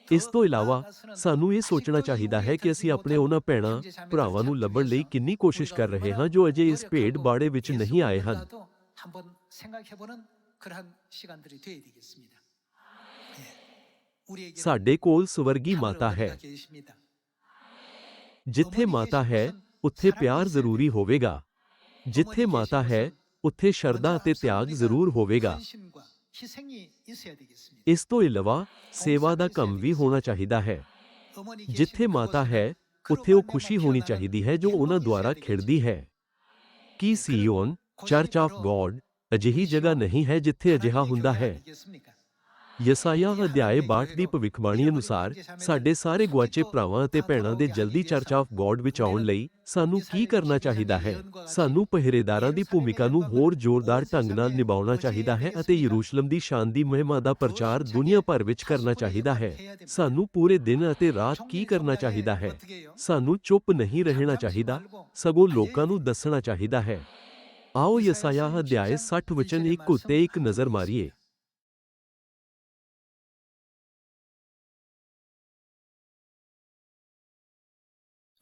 ਇਸ ਤੋਂ ਇਲਾਵਾ ਸਾਨੂੰ ਇਹ ਸੋਚਣਾ ਚਾਹੀਦਾ ਹੈ ਕਿ ਅਸੀਂ ਆਪਣੇ ਉਹਨਾਂ ਭੈਣਾਂ ਭਰਾਵਾਂ ਨੂੰ ਲੱਭਣ ਲਈ ਕਿੰਨੀ ਕੋਸ਼ਿਸ਼ ਕਰ ਰਹੇ ਹਾਂ ਜੋ ਅਜੇ ਇਸ ਭੇਡ ਬਾੜੇ ਵਿੱਚ ਨਹੀਂ ਆਏ ਹਨ 그래도 한번 생각해보는 그러한 시간들이 되어야 되겠습니다. 예. 우리에게는 ਸਾਡੇ ਕੋਲ ਸਵਰਗੀ 하늘 ਮਾਤਾ ਹੈ 어머니가 계십니다. ਜਿੱਥੇ ਮਾਤਾ ਹੈ ਉੱਥੇ ਪਿਆਰ ਜ਼ਰੂਰੀ ਹੋਵੇਗਾ ਜਿੱਥੇ ਮਾਤਾ ਹੈ ਉੱਥੇ ਸ਼ਰਧਾ ਅਤੇ ਤਿਆਗ ਜ਼ਰੂਰ ਹੋਵੇਗਾ इस तो इलावा सेवा का कम भी होना चाहिए है जिथे माता है उथे वो खुशी होनी चाहिए है जो उन्होंने द्वारा खिड़दी है कि सीओन चर्च ऑफ़ गॉड अजि जगह नहीं है जिथे अजिहा हों है ਯਸਾਇਆ ਅਧਿਆਏ 62 ਦੀ ਭਵਿੱਖਬਾਣੀ ਅਨੁਸਾਰ, ਸਾਡੇ ਸਾਰੇ ਗੁਆਚੇ ਭਰਾਵਾਂ ਅਤੇ ਭੈਣਾਂ ਦੇ ਜਲਦੀ ਚਰਚ ਆਫ ਗੋਡ ਵਿੱਚ ਆਉਣ ਲਈ ਸਾਨੂੰ ਕੀ ਕਰਨਾ ਚਾਹੀਦਾ ਹੈ? ਸਾਨੂੰ ਪਹਿਰੇਦਾਰਾਂ ਦੀ ਭੂਮਿਕਾ ਨੂੰ ਹੋਰ ਜ਼ੋਰਦਾਰ ਢੰਗ ਨਾਲ ਨਿਭਾਉਣਾ ਚਾਹੀਦਾ ਹੈ ਅਤੇ ਯਰੂਸ਼ਲਮ ਦੀ ਸ਼ਾਨ ਦੀ ਮਹਿਮਾ ਦਾ ਪ੍ਰਚਾਰ ਦੁਨੀਆ ਭਰ ਵਿੱਚ ਕਰਨਾ ਚਾਹੀਦਾ ਹੈ। ਸਾਨੂੰ ਪੂਰੇ ਦਿਨ ਅਤੇ ਰਾਤ ਕੀ ਕਰਨਾ ਚਾਹੀਦਾ ਹੈ? ਸਾਨੂੰ ਚੁੱਪ ਨਹੀਂ ਰਹਿਣਾ ਚਾਹੀਦਾ, ਸਗੋਂ ਲੋਕਾਂ ਨੂੰ ਦੱਸਣਾ ਚਾਹੀਦਾ ਹੈ। ਆਓ ਯਸਾਇਆ ਅਧਿਆਏ 60 ਵਚਨ 1 ਉੱਤੇ ਇੱਕ ਨਜ਼ਰ ਮਾਰੀਏ।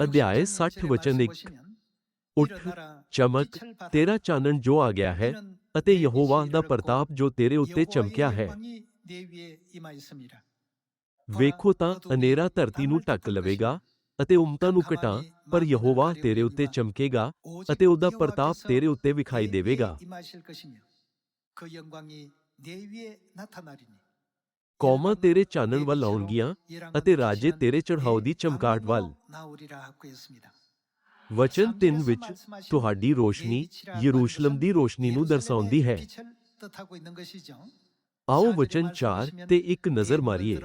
ਅਧਿਆਏ 60 ਵਚਨ 1 ਉੱਠ ਚਮਕ ਤੇਰਾ ਚਾਨਣ ਜੋ ਆ ਗਿਆ ਹੈ ਅਤੇ ਯਹੋਵਾ ਦਾ ਪ੍ਰਤਾਪ ਜੋ ਤੇਰੇ ਉੱਤੇ ਚਮਕਿਆ ਹੈ ਵੇਖੋ ਤਾਂ ਹਨੇਰਾ ਧਰਤੀ ਨੂੰ ਢੱਕ ਲਵੇਗਾ ਅਤੇ ਉਮਤਾਂ ਨੂੰ ਘਟਾਂ ਪਰ ਯਹੋਵਾ ਤੇਰੇ ਉੱਤੇ ਚਮਕੇਗਾ ਅਤੇ ਉਹਦਾ ਪ੍ਰਤਾਪ ਤੇਰੇ ਉੱਤੇ ਵਿਖਾਈ ਦੇਵੇਗਾ 그 영광이 내 위에 나타나리니 ਕੌਮਾਂ ਤੇਰੇ ਚਾਨਣ ਵੱਲ ਆਉਣਗੀਆਂ ਅਤੇ ਰਾਜੇ ਤੇਰੇ ਚੜ੍ਹਾਉ ਦੀ ਚਮਕਾਟ ਵੱਲ। ਵਚਨ 3 ਵਿੱਚ ਤੁਹਾਡੀ ਰੋਸ਼ਨੀ ਯਰੂਸ਼ਲਮ ਦੀ ਰੋਸ਼ਨੀ ਨੂੰ ਦਰਸਾਉਂਦੀ ਹੈ। ਆਓ ਵਚਨ 4 ਤੇ ਇੱਕ ਨਜ਼ਰ ਮਾਰੀਏ।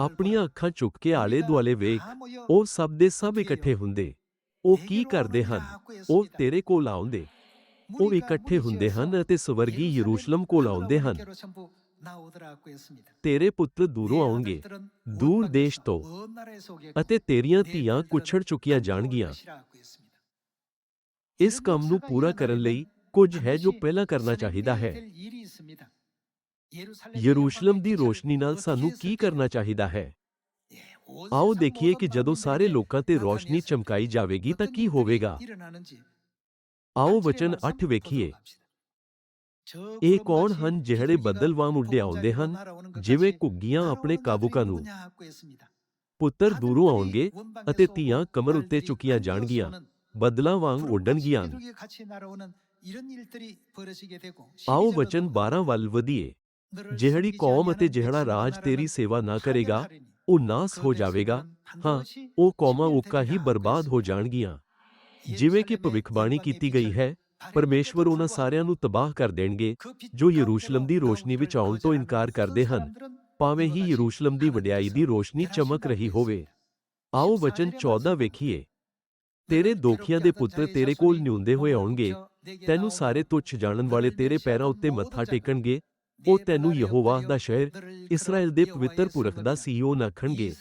ਆਪਣੀਆਂ ਅੱਖਾਂ ਚੁੱਕ ਕੇ ਆਲੇ ਦੁਆਲੇ ਵੇਖ, ਉਹ ਸਭ ਦੇ ਸਭ ਇਕੱਠੇ ਹੁੰਦੇ। ਉਹ ਕੀ ਕਰਦੇ ਹਨ? ਉਹ ਤੇਰੇ ਕੋਲ ਆਉਂਦੇ। ਉਹ ਇਕੱਠੇ ਹੁੰਦੇ ਹਨ ਅਤੇ ਸਵਰਗੀ ਯਰੂਸ਼ਲਮ ਕੋਲ ਆਉਂਦੇ ਹਨ। ਤੇਰੇ ਪੁੱਤਰ ਦੂਰੋਂ ਆਉਣਗੇ। ਦੂਰ ਦੇਸ਼ ਤੋਂ। ਅਤੇ ਤੇਰੀਆਂ ਧੀਆਂ ਕੁਛੜ ਚੁੱਕੀਆਂ ਜਾਣਗੀਆਂ। ਇਸ ਕੰਮ ਨੂੰ ਪੂਰਾ ਕਰਨ ਲਈ ਕੁਝ ਹੈ ਜੋ ਪਹਿਲਾਂ ਕਰਨਾ ਚਾਹੀਦਾ ਹੈ। ਯਰੂਸ਼ਲਮ ਦੀ ਰੋਸ਼ਨੀ ਨਾਲ ਸਾਨੂੰ ਕੀ ਕਰਨਾ ਚਾਹੀਦਾ ਹੈ ਆਓ ਦੇਖੀਏ ਕਿ ਜਦੋਂ ਸਾਰੇ ਲੋਕਾਂ ਤੇ ਰੋਸ਼ਨੀ ਚਮਕਾਈ ਜਾਵੇਗੀ ਤਾਂ ਕੀ ਹੋਵੇਗਾ ਆਓ ਵਚਨ 8 ਵੇਖੀਏ ਇਹ ਕੌਣ ਹਨ ਜਿਹੜੇ ਬੱਦਲ ਵਾਂਗ ਉੱਡੇ ਆਉਂਦੇ ਹਨ ਜਿਵੇਂ ਘੁੱਗੀਆਂ ਆਪਣੇ ਕਾਬੂਕਾਂ ਨੂੰ ਪੁੱਤਰ ਦੂਰੋਂ ਆਉਣਗੇ ਅਤੇ ਧੀਆਂ ਕਮਰ ਉੱਤੇ ਚੁੱਕੀਆਂ ਜਾਣਗੀਆਂ। ਬੱਦਲਾਂ ਵਾਂਗ ਉੱਡਣਗੀਆਂ ਆਓ ਵਚਨ 12 ਵੱਲ ਵਧੀਏ। ਜਿਹੜੀ ਕੌਮ ਅਤੇ ਜਿਹੜਾ ਰਾਜ ਤੇਰੀ ਸੇਵਾ ਨਾ ਕਰੇਗਾ ਉਹ ਨਾਸ ਹੋ ਜਾਵੇਗਾ। ਹਾਂ ਉਹ ਕੌਮਾਂ ਉੱਕਾ ਹੀ ਬਰਬਾਦ ਹੋ ਜਾਣਗੀਆਂ। ਜਿਵੇਂ ਕਿ ਭਵਿੱਖਬਾਣੀ ਕੀਤੀ ਗਈ ਹੈ ਪਰਮੇਸ਼ਵਰ ਉਹਨਾਂ ਸਾਰਿਆਂ ਨੂੰ ਤਬਾਹ ਕਰ ਦੇਣਗੇ ਜੋ ਯਰੂਸ਼ਲਮ ਦੀ ਰੋਸ਼ਨੀ ਵਿੱਚ ਆਉਣ ਤੋਂ ਇਨਕਾਰ ਕਰਦੇ ਹਨ। ਭਾਵੇਂ ਹੀ ਯਰੂਸ਼ਲਮ ਦੀ ਵਡਿਆਈ ਦੀ ਰੋਸ਼ਨੀ ਚਮਕ ਰਹੀ ਹੋਵੇ। ਆਓ ਵਚਨ 14 ਵੇਖੀਏ। ਤੇਰੇ ਦੋਖੀਆਂ ਦੇ ਪੁੱਤਰ ਤੇਰੇ ਕੋਲ ਨਿਉਂਦੇ ਹੋਏ ਆਉਣਗੇ ਤੈਨੂੰ ਸਾਰੇ ਤੁੱਛ ਜਾਣਨ ਵਾਲੇ ਤੇਰੇ ਪੈਰਾਂ ਉੱਤੇ ਮੱਥਾ ਟੇਕਣਗੇ। ਉਹ ਤੈਨੂੰ ਯਹੋਵਾ ਦਾ ਸ਼ਹਿਰ ਇਸਰਾਇਲ ਦੇ ਪਵਿੱਤਰ ਪੁਰਖ ਦਾ ਸੀਯੋਨ ਆਖਣਗੇ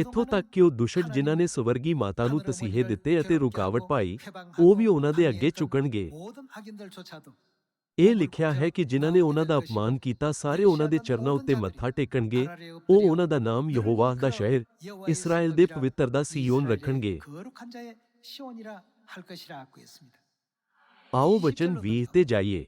ਇੱਥੋਂ ਤੱਕ ਕਿ ਉਹ ਦੁਸ਼ਟ ਜਿਨ੍ਹਾਂ ਨੇ ਸਵਰਗੀ ਮਾਤਾ ਨੂੰ ਤਸੀਹੇ ਦਿੱਤੇ ਅਤੇ ਰੁਕਾਵਟ ਪਾਈ ਉਹ ਵੀ ਉਹਨਾਂ ਦੇ ਅੱਗੇ ਝੁਕਣਗੇ। ਇਹ ਲਿਖਿਆ ਹੈ ਕਿ ਜਿਨ੍ਹਾਂ ਨੇ ਉਹਨਾਂ ਦਾ ਅਪਮਾਨ ਕੀਤਾ ਸਾਰੇ ਉਹਨਾਂ ਦੇ ਚਰਨਾਂ ਉੱਤੇ ਮੱਥਾ ਟੇਕਣਗੇ। ਉਹ ਉਹਨਾਂ ਦਾ ਨਾਮ ਯਹੋਵਾ ਦਾ ਸ਼ਹਿਰ ਇਸਰਾਇਲ ਦੇ ਪਵਿੱਤਰ ਦਾ ਸੀਯੋਨ ਰੱਖਣਗੇ। ਆਓ ਵਚਨ 20 ਤੇ ਜਾਈਏ।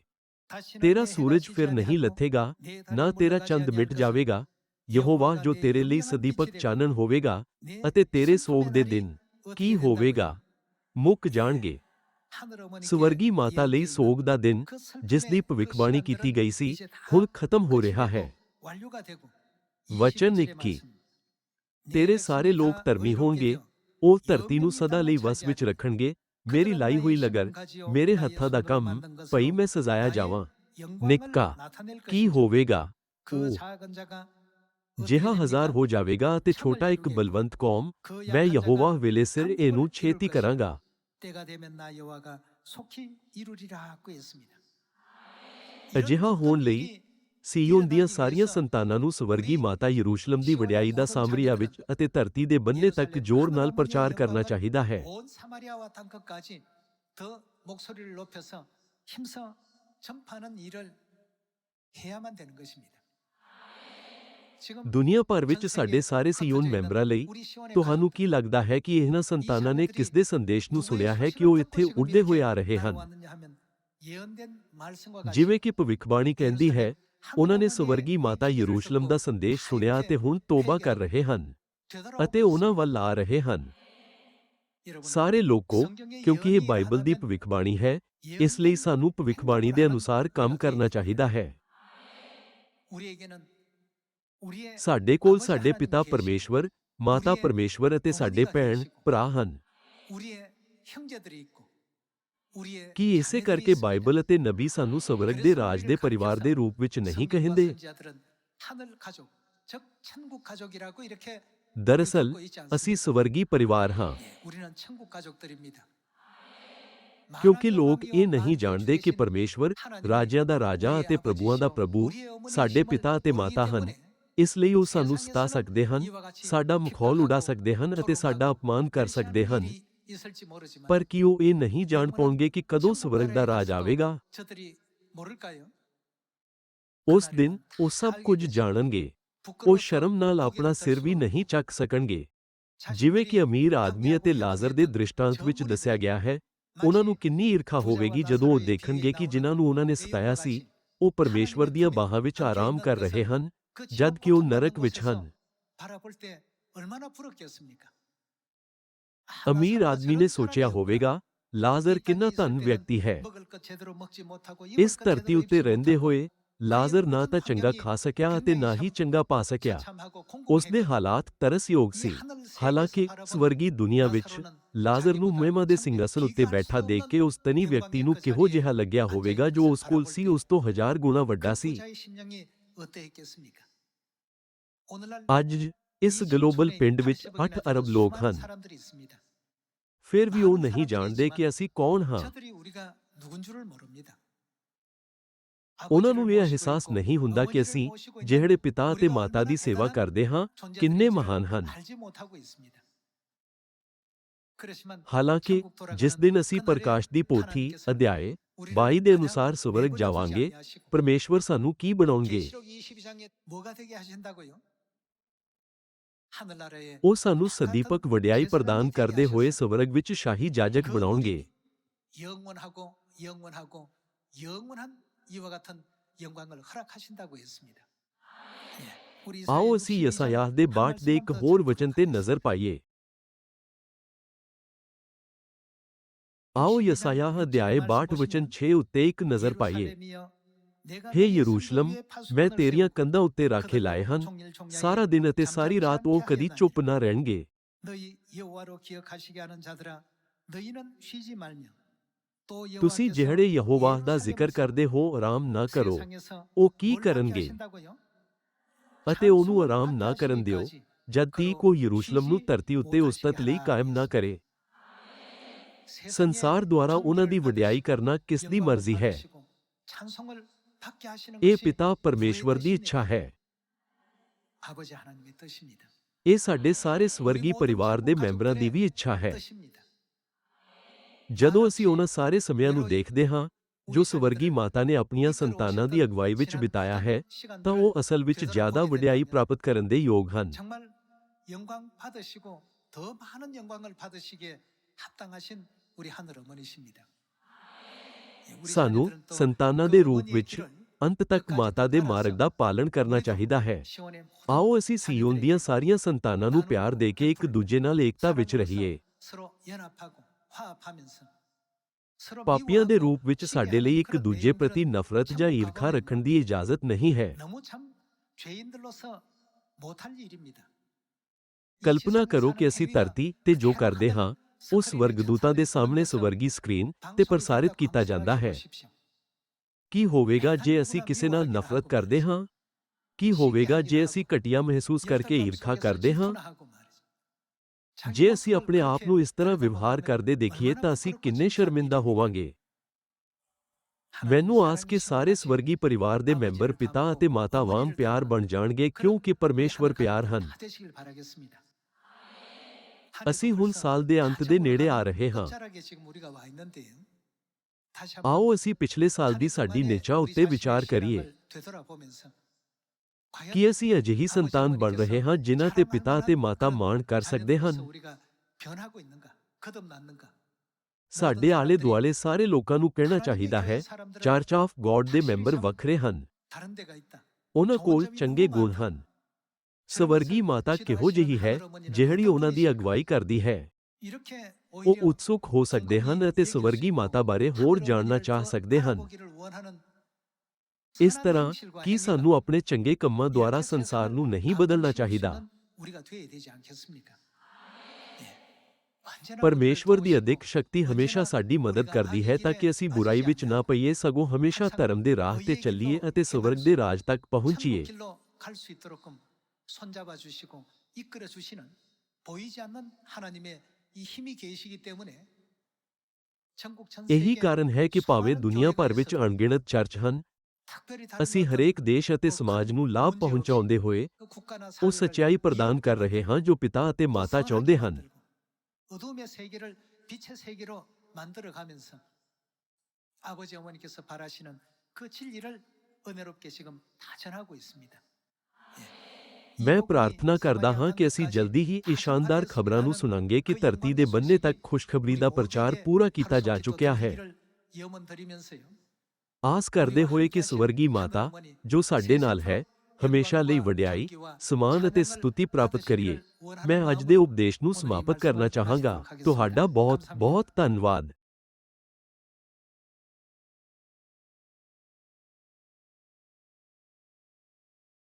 ਤੇਰਾ ਸੂਰਜ ਫਿਰ ਨਹੀਂ ਲੱਥੇਗਾ ਨਾ ਤੇਰਾ ਚੰਦ ਮਿਟ ਜਾਵੇਗਾ। ਯਹੋਵਾ ਜੋ ਤੇਰੇ ਲਈ ਸਦੀਪਕ ਚਾਨਣ ਹੋਵੇਗਾ ਅਤੇ ਤੇਰੇ ਸੋਗ ਦੇ ਦਿਨ ਕੀ ਹੋਵੇਗਾ ਮੁੱਕ ਜਾਣਗੇ ਸਵਰਗੀ ਮਾਤਾ ਲਈ ਸੋਗ ਦਾ ਦਿਨ ਜਿਸ ਦੀ ਭਵਿੱਖਬਾਣੀ ਕੀਤੀ ਗਈ ਸੀ ਹੁਣ ਖਤਮ ਹੋ ਰਿਹਾ ਹੈ ਵਚਨ 21 ਤੇਰੇ ਸਾਰੇ ਲੋਕ ਧਰਮੀ ਹੋਣਗੇ ਉਹ ਧਰਤੀ ਨੂੰ ਸਦਾ ਲਈ ਵਸ ਵਿੱਚ ਰੱਖਣਗੇ ਮੇਰੀ ਲਾਈ ਹੋਈ ਲਗਰ ਮੇਰੇ ਹੱਥਾਂ ਦਾ ਕੰਮ ਭਈ ਮੈਂ ਸਜ਼ਾਇਆ ਜਾਵਾਂ ਨਿੱਕਾ ਕੀ ਹੋਵੇਗਾ ਉਹ ਜਿਹਾ ਹਜ਼ਾਰ ਹੋ ਜਾਵੇਗਾ ਅਤੇ ਛੋਟਾ ਇੱਕ ਬਲਵੰਤ ਕੌਮ ਮੈਂ ਯਹੋਵਾ ਵੇਲੇ ਸਿਰ ਇਹਨੂੰ ਛੇਤੀ ਕਰਾਂਗਾ 때가 되면 나 여호와가 속히 이루리라고 했습니다. ਅਜਿਹਾ ਹੋਣ ਲਈ ਸੀਯੋਨ ਦੀਆਂ ਸਾਰੀਆਂ ਸੰਤਾਨਾਂ ਨੂੰ ਸਵਰਗੀ ਮਾਤਾ ਯਰੂਸ਼ਲਮ ਦੀ ਵਡਿਆਈ ਦਾ ਸਾਮਰੀਆ ਵਿੱਚ ਅਤੇ ਧਰਤੀ ਦੇ ਬੰਨੇ ਤੱਕ ਜ਼ੋਰ ਨਾਲ ਪ੍ਰਚਾਰ ਕਰਨਾ ਚਾਹੀਦਾ ਹੈ 온 사마리아와 땅끝까지 더 목소리를 높여서 힘써 전파하는 일을 해야만 되는 것입니다. ਦੁਨੀਆ ਭਰ ਵਿੱਚ ਸਾਡੇ ਸਾਰੇ ਸੀਯੋਨ ਮੈਂਬਰਾਂ ਲਈ ਤੁਹਾਨੂੰ ਕੀ ਲੱਗਦਾ ਹੈ ਕਿ ਇਹਨਾਂ ਸੰਤਾਨਾਂ ਨੇ ਕਿਸ ਦੇ ਸੰਦੇਸ਼ ਨੂੰ ਸੁਣਿਆ ਹੈ ਕਿ ਉਹ ਇੱਥੇ ਉੱਡਦੇ ਹੋਏ ਆ ਰਹੇ ਹਨ? ਜਿਵੇਂ ਕਿ ਭਵਿੱਖਬਾਣੀ ਕਹਿੰਦੀ ਹੈ ਉਹਨਾਂ ਨੇ ਸਵਰਗੀ ਮਾਤਾ ਯਰੂਸ਼ਲਮ ਦਾ ਸੰਦੇਸ਼ ਸੁਣਿਆ ਅਤੇ ਹੁਣ ਤੋਬਾ ਕਰ ਰਹੇ ਹਨ ਅਤੇ ਉਹਨਾਂ ਵੱਲ ਆ ਰਹੇ ਹਨ। ਸਾਰੇ ਲੋਕੋ ਕਿਉਂਕਿ ਇਹ ਬਾਈਬਲ ਦੀ ਭਵਿੱਖਬਾਣੀ ਹੈ ਇਸ ਲਈ ਸਾਨੂੰ ਭਵਿੱਖਬਾਣੀ ਦੇ ਅਨੁਸਾਰ ਕੰਮ ਕਰਨਾ ਚਾਹੀਦਾ ਹੈ। ਸਾਡੇ ਕੋਲ ਸਾਡੇ ਪਿਤਾ ਪਰਮੇਸ਼ਵਰ ਮਾਤਾ ਪਰਮੇਸ਼ਵਰ ਅਤੇ ਸਾਡੇ ਭੈਣ ਭਰਾ ਹਨ। ਕੀ। ਇਸੇ ਕਰਕੇ ਬਾਈਬਲ ਅਤੇ ਨਬੀ ਸਾਨੂੰ ਸਵਰਗ ਦੇ ਰਾਜ ਦੇ ਪਰਿਵਾਰ ਦੇ ਰੂਪ ਵਿੱਚ ਨਹੀਂ ਕਹਿੰਦੇ। ਦਰਅਸਲ ਅਸੀਂ ਸਵਰਗੀ ਪਰਿਵਾਰ ਹਾਂ। ਕਿਉਂਕਿ ਲੋਕ ਇਹ ਨਹੀਂ ਜਾਣਦੇ ਕਿ ਪਰਮੇਸ਼ਵਰ ਰਾਜਿਆਂ ਦਾ ਰਾਜਾ ਅਤੇ ਪ੍ਰਭੂਆਂ ਦਾ ਪ੍ਰਭੂ ਸਾਡੇ ਪਿਤਾ ਅਤੇ ਮਾਤਾ ਹਨ। ਇਸ ਲਈ ਉਹ ਸਾਨੂੰ ਸਤਾ ਸਕਦੇ ਹਨ ਸਾਡਾ ਮਖੌਲ ਉਡਾ ਸਕਦੇ ਹਨ ਅਤੇ ਸਾਡਾ ਅਪਮਾਨ ਕਰ ਸਕਦੇ ਹਨ। ਪਰ ਕੀ ਉਹ ਇਹ ਨਹੀਂ ਜਾਣ ਪਾਉਣਗੇ ਕਿ ਕਦੋਂ ਸਵਰਗ ਦਾ ਰਾਜ ਆਵੇਗਾ? ਉਸ ਦਿਨ ਉਹ ਸਭ ਕੁਝ ਜਾਣਨਗੇ। ਉਹ ਸ਼ਰਮ ਨਾਲ ਆਪਣਾ ਸਿਰ ਵੀ ਨਹੀਂ ਚੱਕ ਸਕਣਗੇ। ਜਿਵੇਂ ਕਿ ਅਮੀਰ ਆਦਮੀ ਅਤੇ ਲਾਜ਼ਰ ਦੇ ਦ੍ਰਿਸ਼ਟਾਂਤ ਵਿੱਚ ਦੱਸਿਆ ਗਿਆ ਹੈ ਉਹਨਾਂ ਨੂੰ ਕਿੰਨੀ ਈਰਖਾ ਹੋਵੇਗੀ ਜਦੋਂ ਉਹ ਦੇਖਣਗੇ ਕਿ ਜਿਨ੍ਹਾਂ ਨੂੰ ਉਹਨਾਂ ਨੇ ਸਤਾਇਆ ਸੀ। ਉਹ ਪਰਮੇਸ਼ਵਰ ਦੀਆਂ ਬਾਹਾਂ ਵਿੱਚ ਆਰਾਮ ਕਰ ਰਹੇ ਹਨ। ਜਦ ਕਿ ਉਹ ਨਰਕ ਵਿੱਚ ਹਨ ਅਮੀਰ ਆਦਮੀ ਨੇ ਸੋਚਿਆ ਹੋਵੇਗਾ ਲਾਜ਼ਰ ਕਿੰਨਾ ਧਨ ਵਿਅਕਤੀ ਹੈ ਇਸ ਧਰਤੀ ਉੱਤੇ ਰਹਿੰਦੇ ਹੋਏ ਲਾਜ਼ਰ ਨਾ ਤਾਂ ਚੰਗਾ ਖਾ ਸਕਿਆ ਅਤੇ ਨਾ ਹੀ ਚੰਗਾ ਪਾ ਸਕਿਆ ਉਸ ਦੇ ਹਾਲਾਤ ਤਰਸਯੋਗ ਸੀ ਹਾਲਾਂਕਿ ਸਵਰਗੀ ਦੁਨੀਆ ਵਿੱਚ ਲਾਜ਼ਰ ਨੂੰ ਮਹਿਮਾ ਦੇ ਸਿੰਘਾਸਨ ਉੱਤੇ ਬੈਠਾ ਦੇਖ ਕੇ ਉਸ ਤਨੀ ਵਿਅਕਤੀ ਨੂੰ ਕਿਹੋ ਜਿਹਾ ਲੱਗਿਆ ਹੋਵੇਗਾ ਜੋ ਉਸ ਕੋਲ ਸੀ ਉਸ ਤੋਂ ਹਜ਼ਾਰ ਗੁਣਾ ਵੱਡਾ ਸੀ ਅੱਜ ਇਸ ਗਲੋਬਲ ਪਿੰਡ ਵਿੱਚ 8 ਅਰਬ ਲੋਕ ਹਨ। ਫਿਰ ਵੀ ਉਹ ਨਹੀਂ ਜਾਣਦੇ ਕਿ ਅਸੀਂ ਕੌਣ ਹਾਂ। ਉਹਨਾਂ ਨੂੰ ਇਹ ਅਹਿਸਾਸ ਨਹੀਂ ਹੁੰਦਾ ਕਿ ਅਸੀਂ ਜਿਹੜੇ ਪਿਤਾ ਤੇ ਮਾਤਾ ਦੀ ਸੇਵਾ ਕਰਦੇ ਹਾਂ ਕਿੰਨੇ ਮਹਾਨ ਹਨ। ਹਾਲਾਂਕਿ ਜਿਸ ਦਿਨ ਅਸੀਂ ਪ੍ਰਕਾਸ਼ ਦੀ ਪੋਥੀ ਅਧਿਆਏ 우리를 22 ਦੇ 가장 ਅਨੁਸਾਰ ਸਵਰਗ 내버려 두지 ਜਾਵਾਂਗੇ 아니하시고 ਪਰਮੇਸ਼ਵਰ ਸਾਨੂੰ ਕੀ ਬਣਾਉਣਗੇ 계시록 22장에 뭐가 되게 하신다고요? 하늘나라에 ਉਹ ਸਾਨੂੰ ਸਦੀਪਕ ਵਡਿਆਈ ਪ੍ਰਦਾਨ ਕਰਦੇ ਹੋਏ ਸਵਰਗ ਵਿੱਚ ਸ਼ਾਹੀ ਜਾਜਕ 그 ਬਣਾਉਣਗੇ 분이 영원하고 영원하고 영원한 이와 같은 영광을 허락하신다고 했습니다. 예, 우리 ਆਓ 이사야 ਅਸੀਂ 62 ਯਸਾਯਾਹ ਦੇ 62 ਦੇ ਇੱਕ ਹੋਰ ਵਚਨ ਤੇ ਨਜ਼ਰ ਪਾਈਏ ਆਓ ਯਸਾਯਾਹ ਅਧਿਆਏ 62 ਵਚਨ 6 ਉੱਤੇ ਇੱਕ ਨਜ਼ਰ ਪਾਈਏ। हे ਯਰੂਸ਼ਲਮ, ਮੈਂ ਤੇਰੀਆਂ ਕੰਧਾਂ ਉੱਤੇ ਰਾਖੇ ਲਾਏ ਹਨ। ਸਾਰਾ ਦਿਨ ਅਤੇ ਸਾਰੀ ਰਾਤ ਉਹ ਕਦੀ ਚੁੱਪ ਨਾ ਰਹਿਣਗੇ। ਤੁਸੀਂ ਜਿਹੜੇ ਯਹੋਵਾ ਦਾ ਜ਼ਿਕਰ ਕਰਦੇ ਹੋ, ਆਰਾਮ ਨਾ ਕਰੋ। ਉਹ ਕੀ ਕਰਨਗੇ? ਅਤੇ ਉਹਨੂੰ ਆਰਾਮ ਨਾ ਕਰਨ ਦਿਓ, ਜਦ ਤੀਕ ਉਹ ਯਰੂਸ਼ਲਮ ਨੂੰ ਧਰਤੀ ਉੱਤੇ ਉਸਤਤ ਲਈ ਕਾਇਮ ਨਾ ਕਰੇ। ਸੰਸਾਰ ਦੁਆਰਾ ਉਹਨਾਂ ਦੀ ਵਡਿਆਈ ਕਰਨਾ ਕਿਸ ਦੀ 영광을 ਮਰਜ਼ੀ ਹੈ 받으시고 찬송을 받게 하시는 ਇਹ 것이 ਪਿਤਾ ਪਰਮੇਸ਼ਵਰ ਦੀ 누구의 ਇੱਛਾ ਹੈ 아버지 하나님의 뜻입니다. ਇਹ ਸਾਡੇ ਸਾਰੇ ਸਵਰਗੀ ਪਰਿਵਾਰ ਦੇ ਮੈਂਬਰਾਂ ਦੀ ਵੀ ਇੱਛਾ ਹੈ 뜻입니다. ਜਦੋਂ ਅਸੀਂ ਉਹਨਾਂ ਸਾਰੇ ਸਮਿਆਂ ਨੂੰ ਦੇਖਦੇ ਹਾਂ ਜੋ ਸਵਰਗੀ ਮਾਤਾ ਨੇ ਆਪਣੀਆਂ ਸੰਤਾਨਾਂ ਦੀ ਅਗਵਾਈ ਵਿੱਚ ਬਿਤਾਇਆ ਹੈ ਤਾਂ ਉਹ ਅਸਲ ਵਿੱਚ ਜ਼ਿਆਦਾ ਵਡਿਆਈ ਪ੍ਰਾਪਤ ਕਰਨ ਦੇ ਯੋਗ ਹਨ 정말 영광 받으시고 더 많은 영광을 받으시기에 합당하신 ਸਾਨੂੰ ਸੰਤਾਨਾਂ ਦੇ ਰੂਪ ਵਿੱਚ ਅੰਤ ਤੱਕ ਮਾਤਾ ਦੇ ਮਾਰਗ ਦਾ ਪਾਲਣ ਕਰਨਾ ਚਾਹੀਦਾ ਹੈ। ਆਓ ਅਸੀਂ ਸੀਓਨ ਦੀਆਂ ਸਾਰੀਆਂ ਸੰਤਾਨਾਂ ਨੂੰ ਪਿਆਰ ਦੇ ਕੇ ਇੱਕ ਦੂਜੇ ਨਾਲ ਏਕਤਾ ਵਿੱਚ ਰਹੀਏ। ਪਾਪੀਆਂ ਦੇ ਰੂਪ ਵਿੱਚ ਸਾਡੇ ਲਈ ਇੱਕ ਦੂਜੇ ਪ੍ਰਤੀ ਨਫ਼ਰਤ ਜਾਂ ਈਰਖਾ ਰੱਖਣ ਦੀ ਇਜਾਜ਼ਤ ਨਹੀਂ ਹੈ। ਕਲਪਨਾ ਕਰੋ ਕਿ ਅਸੀਂ ਧਰਤੀ ਤੇ ਜੋ ਕਰਦੇ ਹਾਂ ਉਸ ਵਰਗਦੂਤਾਂ ਦੇ ਸਾਹਮਣੇ ਸਵਰਗੀ ਸਕਰੀਨ ਤੇ ਪ੍ਰਸਾਰਿਤ ਕੀਤਾ ਜਾਂਦਾ ਹੈ। ਕੀ ਹੋਵੇਗਾ ਜੇ ਅਸੀਂ ਕਿਸੇ ਨਾਲ ਨਫ਼ਰਤ ਕਰਦੇ ਹਾਂ? ਕੀ ਹੋਵੇਗਾ ਜੇ ਅਸੀਂ ਘਟੀਆ ਮਹਿਸੂਸ ਕਰਕੇ ਈਰਖਾ ਕਰਦੇ ਹਾਂ? ਜੇ ਅਸੀਂ ਆਪਣੇ ਆਪ ਨੂੰ ਇਸ ਤਰ੍ਹਾਂ ਵਿਵਹਾਰ ਕਰਦੇ ਦੇਖੀਏ ਤਾਂ ਅਸੀਂ ਕਿੰਨੇ ਸ਼ਰਮਿੰਦਾ ਹੋਵਾਂਗੇ। ਮੈਨੂੰ ਆਸ ਕਿ ਸਾਰੇ ਸਵਰਗੀ ਪਰਿਵਾਰ ਦੇ ਮੈਂਬਰ ਪਿਤਾ ਅਤੇ ਮਾਤਾ ਵਾਂਗ ਪਿਆਰ ਬਣ ਜਾਣਗੇ ਕਿਉਂਕਿ ਪਰਮੇਸ਼ਵਰ ਪਿਆਰ ਹਨ। ਅਸੀਂ ਹੁਣ ਸਾਲ ਦੇ ਅੰਤ ਦੇ ਨੇੜੇ ਆ ਰਹੇ ਹਾਂ। ਆਓ ਅਸੀਂ ਪਿਛਲੇ ਸਾਲ ਦੀ ਸਾਡੀ ਨਿਚਾ ਉੱਤੇ ਵਿਚਾਰ ਕਰੀਏ। ਕਿ ਅਸੀਂ ਅਜਿਹੀ ਸੰਤਾਨ ਬਣ ਰਹੇ ਹਾਂ ਜਿਨ੍ਹਾਂ ਤੇ ਪਿਤਾ ਅਤੇ ਮਾਤਾ ਮਾਣ ਕਰ ਸਕਦੇ ਹਨ? ਸਾਡੇ ਆਲੇ ਦੁਆਲੇ ਸਾਰੇ ਲੋਕਾਂ ਨੂੰ ਕਹਿਣਾ ਚਾਹੀਦਾ ਹੈ ਚਰਚ ਆਫ ਗੋਡ ਦੇ ਮੈਂਬਰ ਵੱਖਰੇ ਹਨ। ਉਹਨਾਂ ਕੋਲ ਚੰਗੇ ਗੁਣ ਹਨ। ਸਵਰਗੀ ਮਾਤਾ ਕਿਹੋ ਜਿਹੀ ਹੈ ਜਿਹੜੀ ਉਹਨਾਂ ਦੀ ਅਗਵਾਈ ਕਰਦੀ ਹੈ? ਉਹ ਉਤਸੁਕ ਹੋ ਸਕਦੇ ਹਨ ਅਤੇ ਸਵਰਗੀ ਮਾਤਾ ਬਾਰੇ ਹੋਰ ਜਾਣਨਾ ਚਾਹ ਸਕਦੇ ਹਨ। ਇਸ ਤਰ੍ਹਾਂ ਕੀ ਸਾਨੂੰ ਆਪਣੇ ਚੰਗੇ ਕੰਮਾਂ ਦੁਆਰਾ ਸੰਸਾਰ ਨੂੰ ਨਹੀਂ ਬਦਲਣਾ ਚਾਹੀਦਾ? ਪਰਮੇਸ਼ਵਰ ਦੀ ਅਧਿਕ ਸ਼ਕਤੀ ਹਮੇਸ਼ਾ ਸਾਡੀ ਮਦਦ ਕਰਦੀ ਹੈ ਤਾਂ ਕਿ ਅਸੀਂ ਬੁਰਾਈ ਵਿੱਚ ਨਾ ਪਈਏ, ਸਗੋਂ ਹਮੇਸ਼ਾ ਧਰਮ ਦੇ ਰਾਹ ਤੇ ਚੱਲੀਏ ਅਤੇ ਸਵਰਗ ਦੇ ਰਾਜ ਤੱਕ ਪਹੁੰਚੀਏ। 손잡아 주시고 이끌어 주시는 보이지 않는 하나님의 이 힘이 계시기 때문에 전국 전 ਇਹੀ 세계 ਕਾਰਨ ਹੈ ਕਿ ਭਾਵੇਂ 수많은 ਦੁਨੀਆ ਭਰ 교회가 ਵਿੱਚ 있어도 ਅਣਗਿਣਤ ਚਰਚ ਹਨ 특별히 다른 ਅਸੀਂ 어떤 ਹਰੇਕ ਦੇਸ਼ ਅਤੇ ਸਮਾਜ ਨੂੰ ਲਾਭ 문제 ਪਹੁੰਚਾਉਂਦੇ ਹੋਏ 그 국가나 ਉਹ 사회를 ਸੱਚਾਈ ਪ੍ਰਦਾਨ ਕਰ ਰਹੇ ਹਾਂ ਜੋ ਪਿਤਾ ਅਤੇ 더 ਮਾਤਾ 선하게 ਚਾਹੁੰਦੇ ਹਨ 만들고 어둠의 세계를 빛의 세계로 만들어 가면서 아버지 어머니께서 바라시는 그 진리를 은혜롭게 지금 다 전하고 있습니다. मैं प्रार्थना करता हाँ कि असी जल्दी ही इस शानदार खबर सुनोंगे कि धरती के बन्ने तक खुशखबरी का प्रचार पूरा किया जा चुका है। आस करते हुए कि स्वर्गी माता, जो साढ़े नाल है, हमेशा लिए वड्याई, समान स्तुति प्राप्त करिए। मैं अज के उपदेश समाप्त करना चाहागा। तो बहुत बहुत धन्यवाद